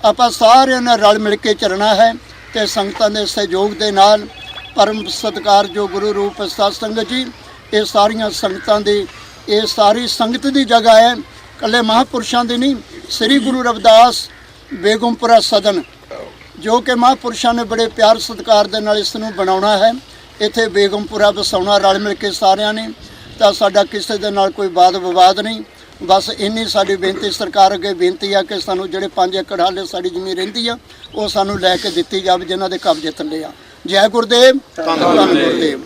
ਆਪਾਂ ਸਾਰਿਆਂ ਨੇ ਰਲ ਮਿਲ ਕੇ ਚੱਲਣਾ ਹੈ ਤੇ ਸੰਗਤਾਂ ਦੇ ਸਹਿਯੋਗ ਦੇ ਨਾਲ ਪਰਮ ਸਤਿਕਾਰ ਜੋ ਗੁਰੂ ਰੂਪ ਸਤ ਸੰਗਤ ਜੀ, ਇਹ ਸਾਰੀਆਂ ਸੰਗਤਾਂ ਦੀ, ਇਹ ਸਾਰੀ ਸੰਗਤ ਦੀ ਜਗ੍ਹਾ ਹੈ। ਕੱਲੇ ਮਹਾਪੁਰਸ਼ਾਂ ਦੀ ਨਹੀਂ, ਸ੍ਰੀ ਗੁਰੂ ਰਵਿਦਾਸ ਬੇਗਮਪੁਰਾ ਸਦਨ ਜੋ ਕਿ ਮਹਾਂਪੁਰਸ਼ਾਂ ਨੇ ਬੜੇ ਪਿਆਰ ਸਤਿਕਾਰ ਦੇ ਨਾਲ ਇਸ ਨੂੰ ਬਣਾਉਣਾ ਹੈ। ਇੱਥੇ ਬੇਗਮਪੁਰਾ ਵਸਾਉਣਾ ਰਲ ਮਿਲ ਕੇ ਸਾਰਿਆਂ ਨੇ, ਤਾਂ ਸਾਡਾ ਕਿਸੇ ਦੇ ਨਾਲ ਕੋਈ ਵਾਦ ਵਿਵਾਦ ਨਹੀਂ। ਬਸ ਇੰਨੀ ਸਾਡੀ ਬੇਨਤੀ, ਸਰਕਾਰ ਅੱਗੇ ਬੇਨਤੀ ਆ ਕਿ ਸਾਨੂੰ ਜਿਹੜੇ 5 ਏਕੜ ਹਾਲੇ ਸਾਡੀ ਜ਼ਮੀਨ ਰਹਿੰਦੀ ਆ, ਉਹ ਸਾਨੂੰ ਲੈ ਕੇ ਦਿੱਤੀ ਜਾਵੇ, ਜਿਨ੍ਹਾਂ ਦੇ ਕਬਜ਼ੇ ਥੱਲੇ ਆ। ਜੈ ਗੁਰਦੇਵ, ਧੰਨ ਗੁਰਦੇਵ।